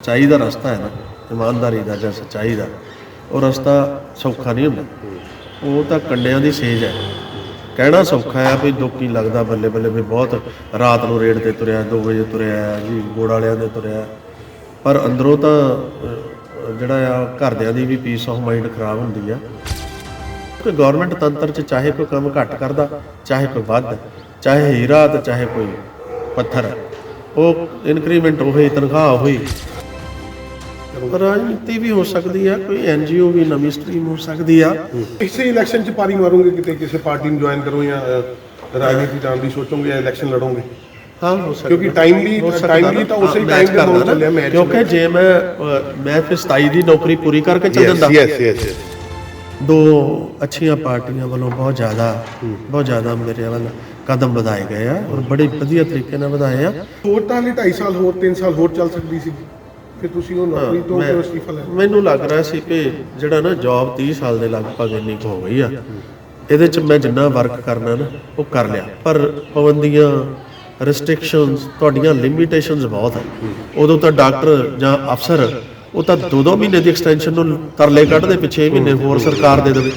ਸੱਚਾਈ ਦਾ ਰਸਤਾ ਹੈ ਨਾ, ਇਮਾਨਦਾਰੀ ਦਾ ਜਾਂ ਸੱਚਾਈ ਦਾ, ਉਹ ਰਸਤਾ ਸੌਖਾ ਨਹੀਂ ਹੁੰਦਾ। ਉਹ ਤਾਂ ਕੰਡਿਆਂ ਦੀ ਸੇਜ ਹੈ। ਕਹਿਣਾ ਸੌਖਾ ਹੈ ਵੀ ਦੁੱਖੀ ਲੱਗਦਾ ਬੱਲੇ ਬੱਲੇ ਵੀ ਬਹੁਤ ਰਾਤ ਨੂੰ ਰੇਡ ਤੇ ਤੁਰਿਆ 2 ਵਜੇ ਤੁਰਿਆ, ਜੀ, ਗੋੜ ਵਾਲਿਆਂ ਦੇ ਤੁਰਿਆ। ਪਰ ਅੰਦਰੋਂ ਤਾਂ ਜਿਹੜਾ ਆ, ਘਰਦਿਆਂ ਦੀ ਵੀ ਪੀਸ ਆਫ ਮਾਈਂਡ ਖਰਾਬ ਹੁੰਦੀ ਆ। ਕਿ ਗਵਰਨਮੈਂਟ ਤੰਤਰ 'ਚ ਚਾਹੇ ਕੋਈ ਕੰਮ ਘੱਟ ਕਰਦਾ, ਚਾਹੇ ਕੋਈ ਵੱਧ, ਚਾਹੇ ਹੀਰਾ ਤੇ ਚਾਹੇ ਕੋਈ ਪੱਥਰ, ਉਹ ਇਨਕਰੀਮੈਂਟ ਹੋਈ ਤਨਖਾਹ ਹੋਈ ਰਾਜਨੀਤੀ ਵੀ ਹੋ ਸਕਦੀ ਆ ਕੋਈ ਐਨਜੀਓ ਵੀ ਨਵੀਂ ਸਟਰੀਮ ਹੋ ਸਕਦੀ ਆ। ਇਸੇ ਇਲੈਕਸ਼ਨ 'ਚ ਪਾਰੀ ਮਾਰੋਗੇ ਕਿਤੇ ਕਿਸੇ ਪਾਰਟੀ ਨੂੰ ਜੁਆਇਨ ਕਰੋ ਜਾਂ ਰਾਜਨੀਤੀ ਜਾਣ ਦੀ ਸੋਚੋਗੇ ਜਾਂ ਇਲੈਕਸ਼ਨ ਲੜੋਗੇ? ਹਾਂ ਹੋ ਸਕਦਾ। ਕਿਉਂਕਿ ਹੋ ਸਕਦਾ timely ਨਾ, ਤਾਂ ਉਸੇ ਕਰਦਾ ਹੋਣਾ ਨਾ, ਚੱਲਿਆ match ਕਿਉਂਕਿ ਜੇ ਮੈਂ ਮੈਂ ਫਿਰ 27 ਦੀ ਨੌਕਰੀ ਪੂਰੀ ਕਰਕੇ ਚੱਲ ਜਾਂਦਾ। ਯੈਸ ਯੈਸ ਦੋ ਅੱਛੀਆਂ ਪਾਰਟੀਆਂ ਵੱਲੋਂ ਬਹੁਤ ਜ਼ਿਆਦਾ ਬਹੁਤ ਜ਼ਿਆਦਾ ਮੇਰੇ ਵੱਲ ਕਦਮ ਵਧਾਏ ਗਏ ਆ ਔਰ ਬੜੇ ਵਧੀਆ ਤਰੀਕੇ ਨਾਲ ਵਧਾਏ ਆ। ਹੋਰ ਤਾਂ ਹਲੇ 2.5 ਸਾਲ ਹੋਰ 3 ਸਾਲ ਹੋਰ ਚੱਲ ਸਕਦੀ ਸੀ। ਫਿਰ ਤੁਸੀਂ ਉਹ ਨੌਕਰੀ ਤੋਂ ਕਿਉਂ ਅਸਤੀਫਾ ਲਿਆ ਮੈਨੂੰ ਲੱਗ ਰਿਹਾ ਸੀ ਕਿ ਜਿਹੜਾ ਨਾ ਜੌਬ 30 ਸਾਲ ਦੇ ਲਗਭਗ ਇੰਨੀ ਕੁ ਹੋ ਗਈ ਆ ਇਹਦੇ ਚ ਮੈਂ ਜਿੰਨਾ ਵਰਕ ਕਰਨਾ ਨਾ ਉਹ ਕਰ ਲਿਆ। ਪਰ ਪਾਬੰਦੀਆਂ ਰੈਸਟ੍ਰਿਕਸ਼ਨਸ ਤੁਹਾਡੀਆਂ ਲਿਮਿਟੇਸ਼ਨਸ ਬਹੁਤ ਹੈ ਉਦੋਂ ਤਾਂ ਡਾਕਟਰ ਜਾਂ ਅਫਸਰ ਉਹ ਤਾਂ ਦੋ ਦੋ ਮਹੀਨੇ ਦੀ ਐਕਸਟੈਂਸ਼ਨ ਨੂੰ ਤਰਲੇ ਕੱਢਦੇ ਪਿੱਛੇ ਮਹੀਨੇ ਹੋਰ ਸਰਕਾਰ ਦੇ ਦੇਵੇ।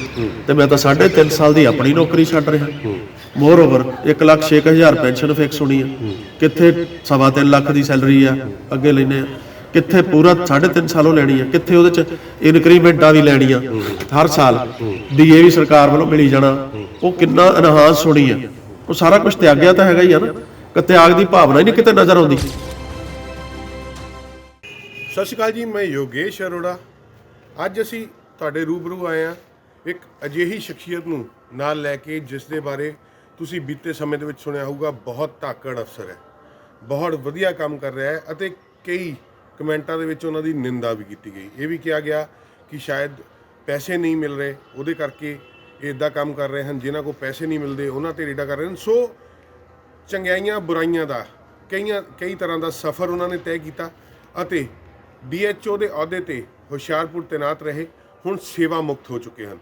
ਤੇ ਮੈਂ ਤਾਂ 3.5 ਸਾਲ ਦੀ ਆਪਣੀ ਨੌਕਰੀ ਛੱਡ ਰਿਹਾ। Moreover 1 lakh 6000 pension fix ਹੋਣੀ ਹੈ ਕਿੱਥੇ ਸਵਾ ਤਿੰਨ ਲੱਖ ਦੀ ਸੈਲਰੀ ਆ ਅੱਗੇ ਲੈਨੇ ਆ। ਕਿੱਥੇ ਪੂਰਾ 3.5 ਸਾਲੋਂ ਲੈਣੀ ਆ, ਕਿੱਥੇ ਉਹਦੇ ਚ ਇਨਕਰੀਮੈਂਟਾਂ ਵੀ ਲੈਣੀਆਂ ਹਰ ਸਾਲ। ਡੀਏ ਵੀ ਸਰਕਾਰ ਵੱਲੋਂ ਮਿਲੀ ਜਾਣਾ, ਉਹ ਕਿੰਨਾ ਅਨਹਾਂਸ ਹੋਣੀ ਆ। ਉਹ ਸਾਰਾ ਕੁਝ ਤਿਆਗਿਆ ਤਾਂ ਹੈਗਾ ਹੀ ਆ ਨਾ, ਕਿ ਤਿਆਗ ਦੀ ਭਾਵਨਾ ਹੀ ਨਹੀਂ ਕਿਤੇ ਨਜ਼ਰ ਆਉਂਦੀ। ਸਤਿ ਸ਼੍ਰੀ ਅਕਾਲ ਜੀ, ਮੈਂ ਯੋਗੇਸ਼ ਅਰੋੜਾ। ਅੱਜ ਅਸੀਂ ਤੁਹਾਡੇ ਰੂਬਰੂ ਆਏ ਆ ਇੱਕ ਅਜਿਹੀ ਸ਼ਖਸੀਅਤ ਨੂੰ ਨਾਲ ਲੈ ਕੇ, ਜਿਸ ਦੇ ਬਾਰੇ ਤੁਸੀਂ ਬੀਤੇ ਸਮੇਂ ਦੇ ਵਿੱਚ ਸੁਣਿਆ ਹੋਊਗਾ, ਬਹੁਤ ਧਾਕੜ ਅਫਸਰ ਹੈ। ਬਹੁਤ ਵਧੀਆ ਕੰਮ ਕਰ ਰਿਹਾ ਹੈ ਅਤੇ ਕਈ ਕਮੈਂਟਾਂ ਦੇ ਵਿੱਚ ਉਹਨਾਂ ਦੀ ਨਿੰਦਾ ਵੀ ਕੀਤੀ ਗਈ। ਇਹ ਵੀ ਕਿਹਾ ਗਿਆ ਕਿ ਸ਼ਾਇਦ ਪੈਸੇ ਨਹੀਂ ਮਿਲ ਰਹੇ, ਉਹਦੇ ਕਰਕੇ ਇਹ ਇਦਾਂ ਕੰਮ ਕਰ ਰਹੇ ਹਨ ਜਿਨ੍ਹਾਂ ਕੋਲ ਪੈਸੇ ਨਹੀਂ ਮਿਲਦੇ, ਉਹਨਾਂ ਤੇ ਰੇਡਾ ਕਰ ਰਹੇ ਹਨ। ਸੋ ਚੰਗਿਆਈਆਂ ਬੁਰਾਈਆਂ ਦਾ ਕਈਆਂ, ਕਈ ਤਰ੍ਹਾਂ ਦਾ ਸਫ਼ਰ ਉਹਨਾਂ ਨੇ ਤੈਅ ਕੀਤਾ ਅਤੇ ਡੀਐਚਓ ਦੇ ਅਹੁਦੇ ਤੇ ਹੁਸ਼ਿਆਰਪੁਰ ਤੈਨਾਤ ਰਹੇ, ਹੁਣ ਸੇਵਾ ਮੁਕਤ ਹੋ ਚੁੱਕੇ ਹਨ।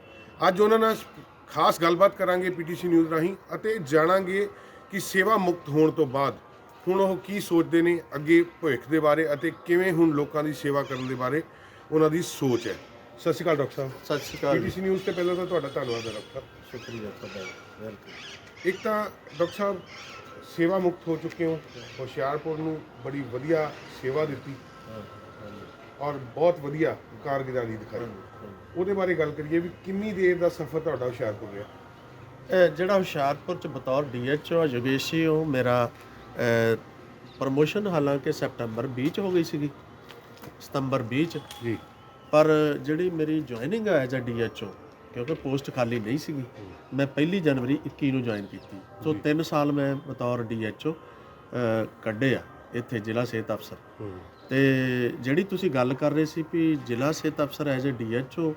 ਅੱਜ ਉਹਨਾਂ ਨਾਲ ਖਾਸ ਗੱਲਬਾਤ ਕਰਾਂਗੇ ਪੀਟੀਸੀ ਨਿਊਜ਼ ਰਾਹੀਂ ਅਤੇ ਜਾਣਾਂਗੇ ਕਿ ਸੇਵਾ ਮੁਕਤ ਹੋਣ ਤੋਂ ਬਾਅਦ ਹੁਣ ਉਹ ਕੀ ਸੋਚਦੇ ਨੇ ਅੱਗੇ ਭਵਿੱਖ ਦੇ ਬਾਰੇ ਅਤੇ ਕਿਵੇਂ ਹੁਣ ਲੋਕਾਂ ਦੀ ਸੇਵਾ ਕਰਨ ਦੇ ਬਾਰੇ ਉਹਨਾਂ ਦੀ ਸੋਚ ਹੈ। ਸਤਿ ਸ਼੍ਰੀ ਅਕਾਲ ਡਾਕਟਰ ਸਾਹਿਬ। ਸਤਿ ਸ਼੍ਰੀ ਅਕਾਲ ਪੀਟੀਸੀ ਨਿਊਜ਼ ਤੇ ਪਹਿਲਾਂ ਤਾਂ ਤੁਹਾਡਾ ਧੰਨਵਾਦ ਹੈ ਡਾਕਟਰ ਸ਼ੁਕਰੀਆ ਤੁਹਾਡਾ। ਵੈਲਕਮ। ਇੱਕ ਤਾਂ ਡਾਕਟਰ ਸਾਹਿਬ ਸੇਵਾ ਮੁਕਤ ਹੋ ਚੁੱਕੇ ਹੋ। ਹੁਸ਼ਿਆਰਪੁਰ ਨੂੰ ਬੜੀ ਵਧੀਆ ਸੇਵਾ ਦਿੱਤੀ। ਔਰ ਬਹੁਤ ਵਧੀਆ ਕਾਰਗੁਜ਼ਾਰੀ ਦਿਖਾਈ। ਉਹਦੇ ਬਾਰੇ ਗੱਲ ਕਰੀਏ ਵੀ ਕਿੰਨੀ ਦੇਰ ਦਾ ਸਫ਼ਰ ਤੁਹਾਡਾ ਹੁਸ਼ਿਆਰਪੁਰ ਰਿਹਾ? ਇਹ ਜਿਹੜਾ ਹੁਸ਼ਿਆਰਪੁਰ ਚ ਬਤੌਰ ਡੀਐਚਓ ਯੋਗੇਸ਼ੀ ਉਹ ਮੇਰਾ ਪ੍ਰਮੋਸ਼ਨ ਹਾਲਾਂਕਿ ਸੈਪਟੈਂਬਰ 20 ਚ ਹੋ ਗਈ ਸੀਗੀ। ਸਤੰਬਰ 20 ਚ। ਜੀ। ਪਰ ਜਿਹੜੀ ਮੇਰੀ ਜੁਆਇਨਿੰਗ ਹੈ ਐਜ਼ ਅ ਡੀਐਚਓ ਕਿਉਂਕਿ ਪੋਸਟ ਖਾਲੀ ਨਹੀਂ ਸੀਗੀ ਮੈਂ ਪਹਿਲੀ ਜਨਵਰੀ 21 ਨੂੰ ਜੁਆਇਨ ਕੀਤੀ। ਸੋ 3 ਸਾਲ ਮੈਂ ਬਤੌਰ ਡੀਐਚਓ ਕੱਢੇ ਆ ਇੱਥੇ ਜ਼ਿਲ੍ਹਾ ਸਿਹਤ ਅਫਸਰ। ਤੇ ਜਿਹੜੀ ਤੁਸੀਂ ਗੱਲ ਕਰ ਰਹੇ ਸੀ ਵੀ ਜ਼ਿਲ੍ਹਾ ਸਿਹਤ ਅਫਸਰ ਐਜ਼ ਅ ਡੀਐਚਓ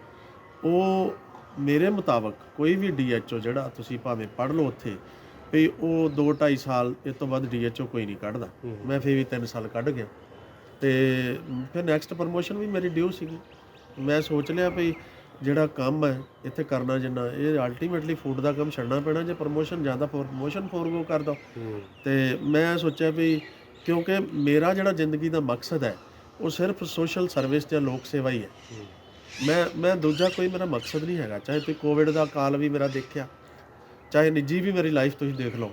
ਉਹ ਮੇਰੇ ਮੁਤਾਬਕ ਕੋਈ ਵੀ ਡੀਐਚਓ ਜਿਹੜਾ ਤੁਸੀਂ ਭਾਵੇਂ ਪੜ੍ਹ ਲਓ ਉੱਥੇ ਵੀ ਉਹ 2 2.5 ਸਾਲ ਇਸ ਤੋਂ ਬਾਅਦ ਡੀਐਚਓ ਕੋਈ ਨਹੀਂ ਕੱਢਦਾ। ਮੈਂ ਫੇਰ ਵੀ 3 ਸਾਲ ਕੱਢ ਗਿਆ। ਤੇ ਫਿਰ ਨੈਕਸਟ ਪ੍ਰਮੋਸ਼ਨ ਵੀ ਮੇਰੀ ਡਿਊ ਸੀਗੀ। ਮੈਂ ਸੋਚ ਲਿਆ ਵੀ ਜਿਹੜਾ ਕੰਮ ਹੈ ਇੱਥੇ ਕਰਨਾ ਜਿੰਨਾ ਇਹ ਅਲਟੀਮੇਟਲੀ ਫੂਡ ਦਾ ਕੰਮ ਛੱਡਣਾ ਪੈਣਾ ਜੇ ਪ੍ਰਮੋਸ਼ਨ ਜ਼ਿਆਦਾ ਪ੍ਰਮੋਸ਼ਨ ਫੋਰਗੋ ਕਰ ਦੋ। ਤੇ ਮੈਂ ਸੋਚਿਆ ਵੀ ਕਿਉਂਕਿ ਮੇਰਾ ਜਿਹੜਾ ਜ਼ਿੰਦਗੀ ਦਾ ਮਕਸਦ ਹੈ ਉਹ ਸਿਰਫ ਸੋਸ਼ਲ ਸਰਵਿਸ ਜਾਂ ਲੋਕ ਸੇਵਾ ਹੀ ਹੈ। ਮੈਂ ਮੈਂ ਦੂਜਾ ਕੋਈ ਮੇਰਾ ਮਕਸਦ ਨਹੀਂ ਹੈਗਾ। ਚਾਹੇ ਤੁਸੀਂ ਕੋਵਿਡ ਦਾ ਕਾਲ ਵੀ ਮੇਰਾ ਦੇਖਿਆ ਚਾਹੇ ਨਿੱਜੀ ਵੀ ਮੇਰੀ ਲਾਈਫ ਤੁਸੀਂ ਦੇਖ ਲਓ।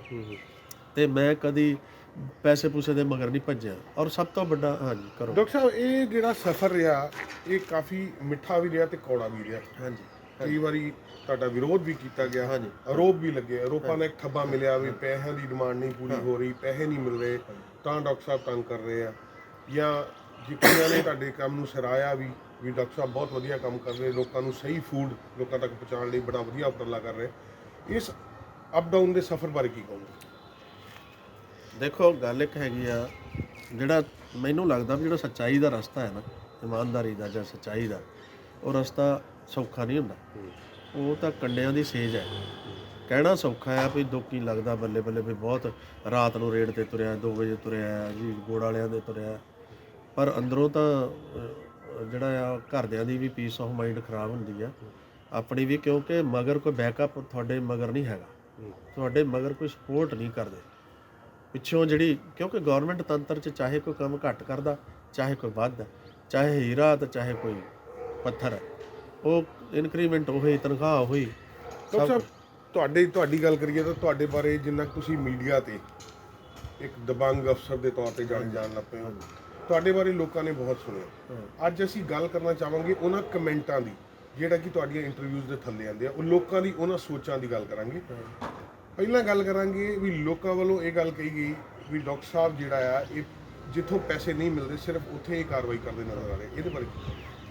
ਤੇ ਮੈਂ ਕਦੀ ਪੈਸੇ ਪੂਸੇ ਦੇ ਮਗਰ ਨਹੀਂ ਭੱਜਿਆ। ਔਰ ਸਭ ਤੋਂ ਵੱਡਾ ਹਾਂਜੀ ਕਰੋ। ਡਾਕਟਰ ਸਾਹਿਬ ਇਹ ਜਿਹੜਾ ਸਫ਼ਰ ਰਿਹਾ ਇਹ ਕਾਫੀ ਮਿੱਠਾ ਵੀ ਰਿਹਾ ਤੇ ਕੌੜਾ ਵੀ ਰਿਹਾ। ਹਾਂਜੀ ਕਈ ਵਾਰੀ ਤੁਹਾਡਾ ਵਿਰੋਧ ਵੀ ਕੀਤਾ ਗਿਆ। ਹਾਂਜੀ। ਆਰੋਪ ਵੀ ਲੱਗੇ। ਆਰੋਪਾਂ ਦਾ ਇੱਕ ਥੱਬਾ ਮਿਲਿਆ ਵੀ ਪੈਸਿਆਂ ਦੀ ਡਿਮਾਂਡ ਨਹੀਂ ਪੂਰੀ ਹੋ ਰਹੀ ਪੈਸੇ ਨਹੀਂ ਮਿਲ ਰਹੇ। ਤਾਂ ਡਾਕਟਰ ਸਾਹਿਬ ਤੰਗ ਕਰ ਰਹੇ ਆ। ਜਾਂ ਜਿੱਕਿਆਂ ਨੇ ਤੁਹਾਡੇ ਕੰਮ ਨੂੰ ਸਰਾਇਆ ਵੀ ਵੀ ਡਾਕਟਰ ਸਾਹਿਬ ਬਹੁਤ ਵਧੀਆ ਕੰਮ ਕਰ ਰਹੇ। ਲੋਕਾਂ ਨੂੰ ਸਹੀ ਫੂਡ ਲੋਕਾਂ ਤੱਕ ਪਹੁੰਚਾਉਣ ਲਈ ਬੜਾ ਵਧੀਆ ਉਪਰਾਲਾ ਕਰ ਰਹੇ। ਇਸ ਅਪ ਡਾਊਨ ਦੇ ਸਫ਼ਰ ਬਾਰੇ ਕੀ ਕਹੋਗੇ? ਦੇਖੋ ਗੱਲ ਇੱਕ ਹੈਗੀ ਆ ਜਿਹੜਾ ਮੈਨੂੰ ਲੱਗਦਾ ਵੀ ਜਿਹੜਾ ਸੱਚਾਈ ਦਾ ਰਸਤਾ ਹੈ ਨਾ ਇਮਾਨਦਾਰੀ ਦਾ ਜਾਂ ਸੱਚਾਈ ਦਾ ਉਹ ਰਸਤਾ ਸੌਖਾ ਨਹੀਂ ਹੁੰਦਾ। ਉਹ ਤਾਂ ਕੰਡਿਆਂ ਦੀ ਸੇਜ ਹੈ। ਕਹਿਣਾ ਸੌਖਾ ਹੈ ਵੀ ਦੁੱਖੀ ਲੱਗਦਾ ਬੱਲੇ ਬੱਲੇ ਵੀ ਬਹੁਤ ਰਾਤ ਨੂੰ ਰੇਡ ਤੇ ਤੁਰਿਆ 2 ਵਜੇ ਤੁਰਿਆ ਜੀ ਗੋੜ ਵਾਲਿਆਂ ਦੇ ਤੁਰਿਆ। ਪਰ ਅੰਦਰੋਂ ਤਾਂ ਜਿਹੜਾ ਆ ਘਰਦਿਆਂ ਦੀ ਵੀ ਪੀਸ ਆਫ ਮਾਈਂਡ ਖਰਾਬ ਹੁੰਦੀ ਆ। ਆਪਣੀ ਵੀ ਕਿਉਂਕਿ ਮਗਰ ਕੋਈ ਬੈਕਅਪ ਤੁਹਾਡੇ ਮਗਰ ਨਹੀਂ ਹੈਗਾ। ਤੁਹਾਡੇ ਮਗਰ ਕੋਈ ਸਪੋਰਟ ਨਹੀਂ ਕਰਦੇ। ਪਿੱਛੋਂ ਜਿਹੜੀ ਕਿਉਂਕਿ ਗਵਰਨਮੈਂਟ ਤੰਤਰ 'ਚ ਚਾਹੇ ਕੋਈ ਕੰਮ ਘੱਟ ਕਰਦਾ ਚਾਹੇ ਕੋਈ ਵੱਧ ਚਾਹੇ ਹੀਰਾ ਤੇ ਚਾਹੇ ਕੋਈ ਪੱਥਰ ਉਹ ਇਨਕਰੀਮੈਂਟ ਹੋਈ ਤਨਖਾਹ ਹੋਈ ਡਾਕਟਰ ਸਾਹਿਬ ਤੁਹਾਡੇ ਤੁਹਾਡੀ ਗੱਲ ਕਰੀਏ ਤਾਂ ਤੁਹਾਡੇ ਬਾਰੇ ਜਿੰਨਾ ਤੁਸੀਂ ਮੀਡੀਆ ਤੇ ਇੱਕ ਦਬੰਗ ਅਫਸਰ ਦੇ ਤੌਰ ਤੇ ਜਾਣ ਜਾਣ ਲੱਗ ਪਏ ਹੋ ਤੁਹਾਡੇ ਬਾਰੇ ਲੋਕਾਂ ਨੇ ਬਹੁਤ ਸੁਣਿਆ। ਅੱਜ ਅਸੀਂ ਗੱਲ ਕਰਨਾ ਚਾਹਾਂਗੇ ਉਹਨਾਂ ਕਮੈਂਟਾਂ ਦੀ। ਜਿਹੜਾ ਕਿ ਤੁਹਾਡੀਆਂ ਇੰਟਰਵਿਊਜ਼ ਦੇ ਥੱਲੇ ਆਉਂਦੇ ਆ ਉਹ ਲੋਕਾਂ ਦੀ ਉਹਨਾਂ ਸੋਚਾਂ ਦੀ ਗੱਲ ਕਰਾਂਗੇ। ਪਹਿਲਾਂ ਗੱਲ ਕਰਾਂਗੇ ਵੀ ਲੋਕਾਂ ਵੱਲੋਂ ਇਹ ਗੱਲ ਕਹੀ ਗਈ ਵੀ ਡਾਕਟਰ ਸਾਹਿਬ ਜਿਹੜਾ ਆ ਇਹ ਜਿੱਥੋਂ ਪੈਸੇ ਨਹੀਂ ਮਿਲਦੇ ਸਿਰਫ ਉੱਥੇ ਹੀ ਕਾਰਵਾਈ ਕਰਦੇ ਨਜ਼ਰ ਆ ਰਹੇ। ਇਹਦੇ ਬਾਰੇ?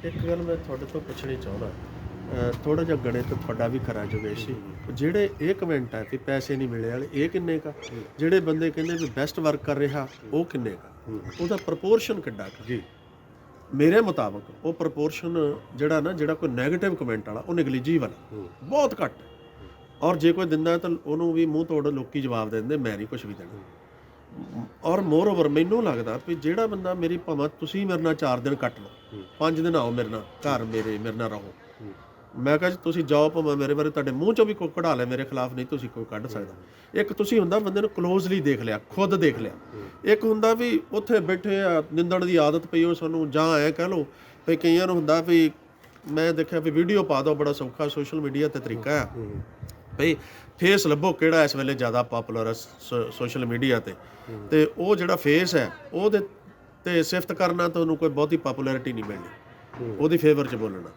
ਇੱਕ ਗੱਲ ਮੈਂ ਤੁਹਾਡੇ ਤੋਂ ਪੁੱਛਣੀ ਚਾਹੁੰਦਾ। ਥੋੜਾ ਜਿਹਾ ਗਣਿਤ ਤੁਹਾਡਾ ਵੀ ਜੋਗੇਸ਼ ਜੀ ਜਿਹੜੇ ਇਹ ਕਮੈਂਟ ਹੈ ਕਿ ਪੈਸੇ ਨਹੀਂ ਮਿਲੇ ਵਾਲੇ ਇਹ ਕਿੰਨੇ ਕਾ ਜਿਹੜੇ ਬੰਦੇ ਕਹਿੰਦੇ ਵੀ ਬੈਸਟ ਵਰਕ ਕਰ ਰਿਹਾ ਉਹ ਕਿੰਨੇ ਕਾ ਉਹਦਾ ਪ੍ਰਪੋਰਸ਼ਨ ਕਿੱਡਾ ਕਾ ਜੀ। ਮੇਰੇ ਮੁਤਾਬਕ ਉਹ ਪ੍ਰਪੋਰਸ਼ਨ ਜਿਹੜਾ ਨਾ ਜਿਹੜਾ ਕੋਈ 네ਗੇਟਿਵ ਕਮੈਂਟ ਵਾਲਾ ਉਹ ਨੈਗਲੀਜੀਬਲ ਬਹੁਤ ਘੱਟ। ਔਰ ਜੇ ਕੋਈ ਦਿੰਦਾ ਤਾਂ ਉਹਨੂੰ ਵੀ ਮੂੰਹ ਤੋੜ ਲੋਕੀ ਜਵਾਬ ਦੇ ਦਿੰਦੇ ਮੈਂ ਨਹੀਂ ਕੁਝ ਵੀ ਦੇਣਾ। ਔਰ ਮੋਰ ਓਵਰ ਮੈਨੂੰ ਲੱਗਦਾ ਵੀ ਜਿਹੜਾ ਬੰਦਾ ਮੇਰੀ ਭਾਵੇਂ ਤੁਸੀਂ ਮੇਰੇ ਨਾਲ 4 ਦਿਨ ਕੱਟ ਲਓ 5 ਦਿਨ ਆਓ ਮੇਰੇ ਨਾਲ ਘਰ ਮੇਰੇ ਮੇਰੇ ਨਾਲ ਰਹੋ। ਮੈਂ ਕਿਹਾ ਜੀ, ਤੁਸੀਂ ਜਾਓ ਭਾਵੇਂ ਮੇਰੇ ਬਾਰੇ ਤੁਹਾਡੇ ਮੂੰਹ ਚੋਂ ਵੀ ਕੋਈ ਕਢਾ ਲੈ, ਮੇਰੇ ਖਿਲਾਫ ਨਹੀਂ ਤੁਸੀਂ ਕੋਈ ਕੱਢ ਸਕਦਾ। ਇੱਕ ਤੁਸੀਂ ਹੁੰਦਾ ਬੰਦੇ ਨੂੰ ਕਲੋਜ਼ਲੀ ਦੇਖ ਲਿਆ, ਖੁਦ ਦੇਖ ਲਿਆ। ਇੱਕ ਹੁੰਦਾ ਵੀ ਉੱਥੇ ਬੈਠੇ ਆ, ਨਿੰਦਣ ਦੀ ਆਦਤ ਪਈ ਉਹ ਸਾਨੂੰ, ਜਾਂ ਐ ਕਹਿ ਲਓ ਵੀ ਕਈਆਂ ਨੂੰ ਹੁੰਦਾ ਵੀ ਮੈਂ ਦੇਖਿਆ ਵੀ ਵੀਡੀਓ ਪਾ ਦੋ ਬੜਾ ਸੌਖਾ ਸੋਸ਼ਲ ਮੀਡੀਆ ਤੇ ਤਰੀਕਾ ਆ। ਭਈ ਫੇਸ ਲੱਭੋ ਕਿਹੜਾ ਇਸ ਵੇਲੇ ਜ਼ਿਆਦਾ ਪਪੂਲਰ ਹੈ ਸੋਸ਼ਲ ਮੀਡੀਆ ਤੇ। ਤੇ ਉਹ ਜਿਹੜਾ ਫੇਸ ਹੈ, ਉਹਦੇ ਤੇ ਸਿਫਤ ਕਰਨਾ ਤੁਹਾਨੂੰ ਕੋਈ ਬਹੁਤੀ ਪਪੂਲੈਰਿਟੀ ਨਹੀਂ ਮਿਲਣੀ। ਉਹਦੀ ਫੇਵਰ 'ਚ ਬੋਲਣਾ।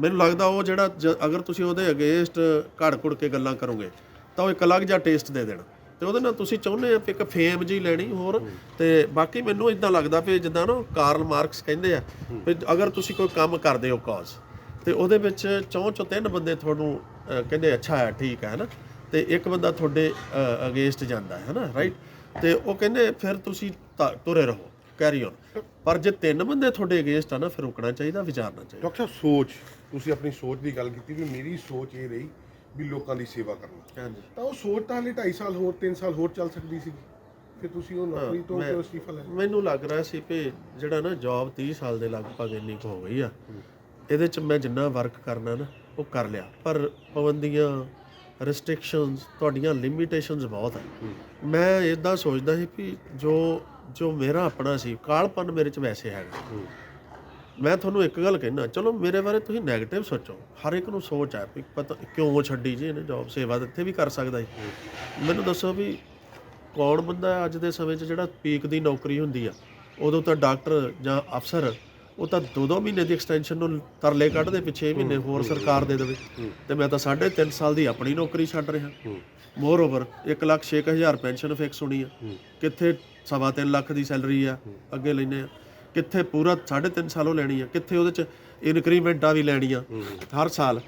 ਮੈਨੂੰ ਲੱਗਦਾ ਉਹ ਜਿਹੜਾ ਜ- ਅਗਰ ਤੁਸੀਂ ਉਹਦੇ ਅਗੇਂਸਟ ਘੜ ਘੁੜ ਕੇ ਗੱਲਾਂ ਕਰੋਗੇ, ਤਾਂ ਉਹ ਇੱਕ ਅਲੱਗ ਜਿਹਾ ਟੇਸਟ ਦੇ ਦੇਣਾ। ਤੇ ਉਹਦੇ ਨਾਲ ਤੁਸੀਂ ਚਾਹੁੰਦੇ ਆ ਵੀ ਇੱਕ ਫੇਮ ਜੀ ਲੈਣੀ ਹੋਰ, ਤੇ ਬਾਕੀ ਮੈਨੂੰ ਇਦਾਂ ਲੱਗਦਾ ਵੀ ਜਿੱਦਾਂ ਨਾ ਕਾਰਲ ਮਾਰਕਸ ਕਹਿੰਦੇ ਆ ਵੀ ਅਗਰ ਤੁਸੀਂ ਕੋਈ ਕੰਮ ਕਰਦੇ ਹੋ ਕਾਜ਼ ਤੇ ਉਹਦੇ ਵਿੱਚ ਚੌਂ ਚੋਂ ਤਿੰਨ ਬੰਦੇ ਤੁਹਾਨੂੰ ਕਹਿੰਦੇ ਅੱਛਾ ਹੈ, ਠੀਕ ਹੈ ਨਾ ਤੇ ਇੱਕ ਬੰਦਾ ਤੁਹਾਡੇ ਅਗੇਂਸਟ ਜਾਂਦਾ ਹੈ ਨਾ ਰਾਈਟ ਤੇ ਉਹ ਕਹਿੰਦੇ ਫਿਰ ਤੁਸੀਂ ਤ- ਤੁਰੇ ਰਹੋ। ਕੈਰੀ ਔਨ ਪਰ ਜੇ ਤਿੰਨ ਬੰਦੇ ਤੁਹਾਡੇ ਅਗੇਂਸਟ ਆ ਨਾ ਫਿਰ ਰੁਕਣਾ ਚਾਹੀਦਾ ਵਿਚਾਰਨਾ ਚਾਹੀਦਾ। ਡਾਕਟਰ ਸਾਹਿਬ ਸੋਚ। ਤੁਸੀਂ ਆਪਣੀ ਸੋਚ ਦੀ ਗੱਲ ਕੀਤੀ ਵੀ ਮੇਰੀ ਸੋਚ ਇਹ ਰਹੀ ਵੀ ਲੋਕਾਂ ਦੀ ਸੇਵਾ ਕਰਨਾ। ਹਾਂਜੀ। ਤਾਂ ਉਹ ਸੋਚ ਤਾਂ ਹਲੇ 2.5 ਸਾਲ ਹੋਰ 3 ਸਾਲ ਹੋਰ ਚੱਲ ਸਕਦੀ ਸੀ। ਫਿਰ ਤੁਸੀਂ ਉਹ ਨੌਕਰੀ ਤੋਂ ਕਿਉਂ ਅਸਤੀਫਾ ਲੈ ਮੈਨੂੰ ਲੱਗ ਰਿਹਾ ਸੀ ਕਿ ਜਿਹੜਾ ਨਾ ਜੌਬ 30 ਸਾਲ ਦੇ ਲਗਭਗ ਇੰਨੀ ਕੁ ਹੋ ਗਈ ਆ ਇਹਦੇ ਚ ਮੈਂ ਜਿੰਨਾ ਵਰਕ ਕਰਨਾ ਨਾ ਉਹ ਕਰ ਲਿਆ। ਪਰ ਪਾਬੰਦੀਆਂ ਰੈਸਟ੍ਰਿਕਸ਼ਨਸ ਤੁਹਾਡੀਆਂ ਲਿਮਿਟੇਸ਼ਨਸ ਬਹੁਤ ਹੈ। ਮੈਂ ਇਦਾਂ ਸੋਚਦਾ ਸੀ ਕਿ ਜੋ ਜੋ ਮੇਰਾ ਆਪਣਾ ਸੀ ਕਾਲਪਨ ਮੇਰੇ ਚ ਵੈਸੇ ਹੈਗਾ। ਮੈਂ ਤੁਹਾਨੂੰ ਇੱਕ ਗੱਲ ਕਹਿਣਾ ਚਲੋ ਮੇਰੇ ਬਾਰੇ ਤੁਸੀਂ 네ਗੇਟਿਵ ਸੋਚੋ। ਹਰ ਇੱਕ ਨੂੰ ਸੋਚ ਹੈ ਵੀ ਪਤਾ ਕਿਉਂ ਛੱਡੀ ਜੀ ਇਹਨੇ ਜੌਬ ਸੇਵਾ ਤਾਂ ਇੱਥੇ ਵੀ ਕਰ ਸਕਦਾ ਸੀ। ਮੈਨੂੰ ਦੱਸੋ ਵੀ ਕੌਣ ਬੰਦਾ ਹੈ ਅੱਜ ਦੇ ਸਮੇਂ 'ਚ ਜਿਹੜਾ ਪੀਕ ਦੀ ਨੌਕਰੀ ਹੁੰਦੀ ਆ? ਉਦੋਂ ਤਾਂ ਡਾਕਟਰ ਜਾਂ ਅਫਸਰ ਉਹ ਤਾਂ ਦੋ ਦੋ ਮਹੀਨੇ ਦੀ ਐਕਸਟੈਂਸ਼ਨ ਨੂੰ ਤਰਲੇ ਕੱਢਦੇ ਪਿੱਛੇ ਮਹੀਨੇ ਹੋਰ ਸਰਕਾਰ ਦੇ ਦੇਵੇ। ਤੇ ਮੈਂ ਤਾਂ 3.5 ਸਾਲ ਦੀ ਆਪਣੀ ਨੌਕਰੀ ਛੱਡ ਰਿਹਾ। ਮੋਰ ਓਵਰ 1 ਲੱਖ ਛੇ ਕੁ ਹਜ਼ਾਰ ਪੈਨਸ਼ਨ ਫਿਕਸ ਹੋਣੀ ਆ। ਕਿੱਥੇ ਸਵਾ ਤਿੰਨ ਲੱਖ ਦੀ ਸੈਲਰੀ ਆ ਅੱਗੇ ਲੈਨੇ ਆ। ਕਿੱਥੇ ਪੂਰਾ 3.5 ਸਾਲੋਂ ਲੈਣੀ ਆ ਕਿੱਥੇ ਉਹਦੇ ਚ ਇਨਕਰੀਮੈਂਟਾਂ ਵੀ ਲੈਣੀਆਂ ਹਰ ਸਾਲ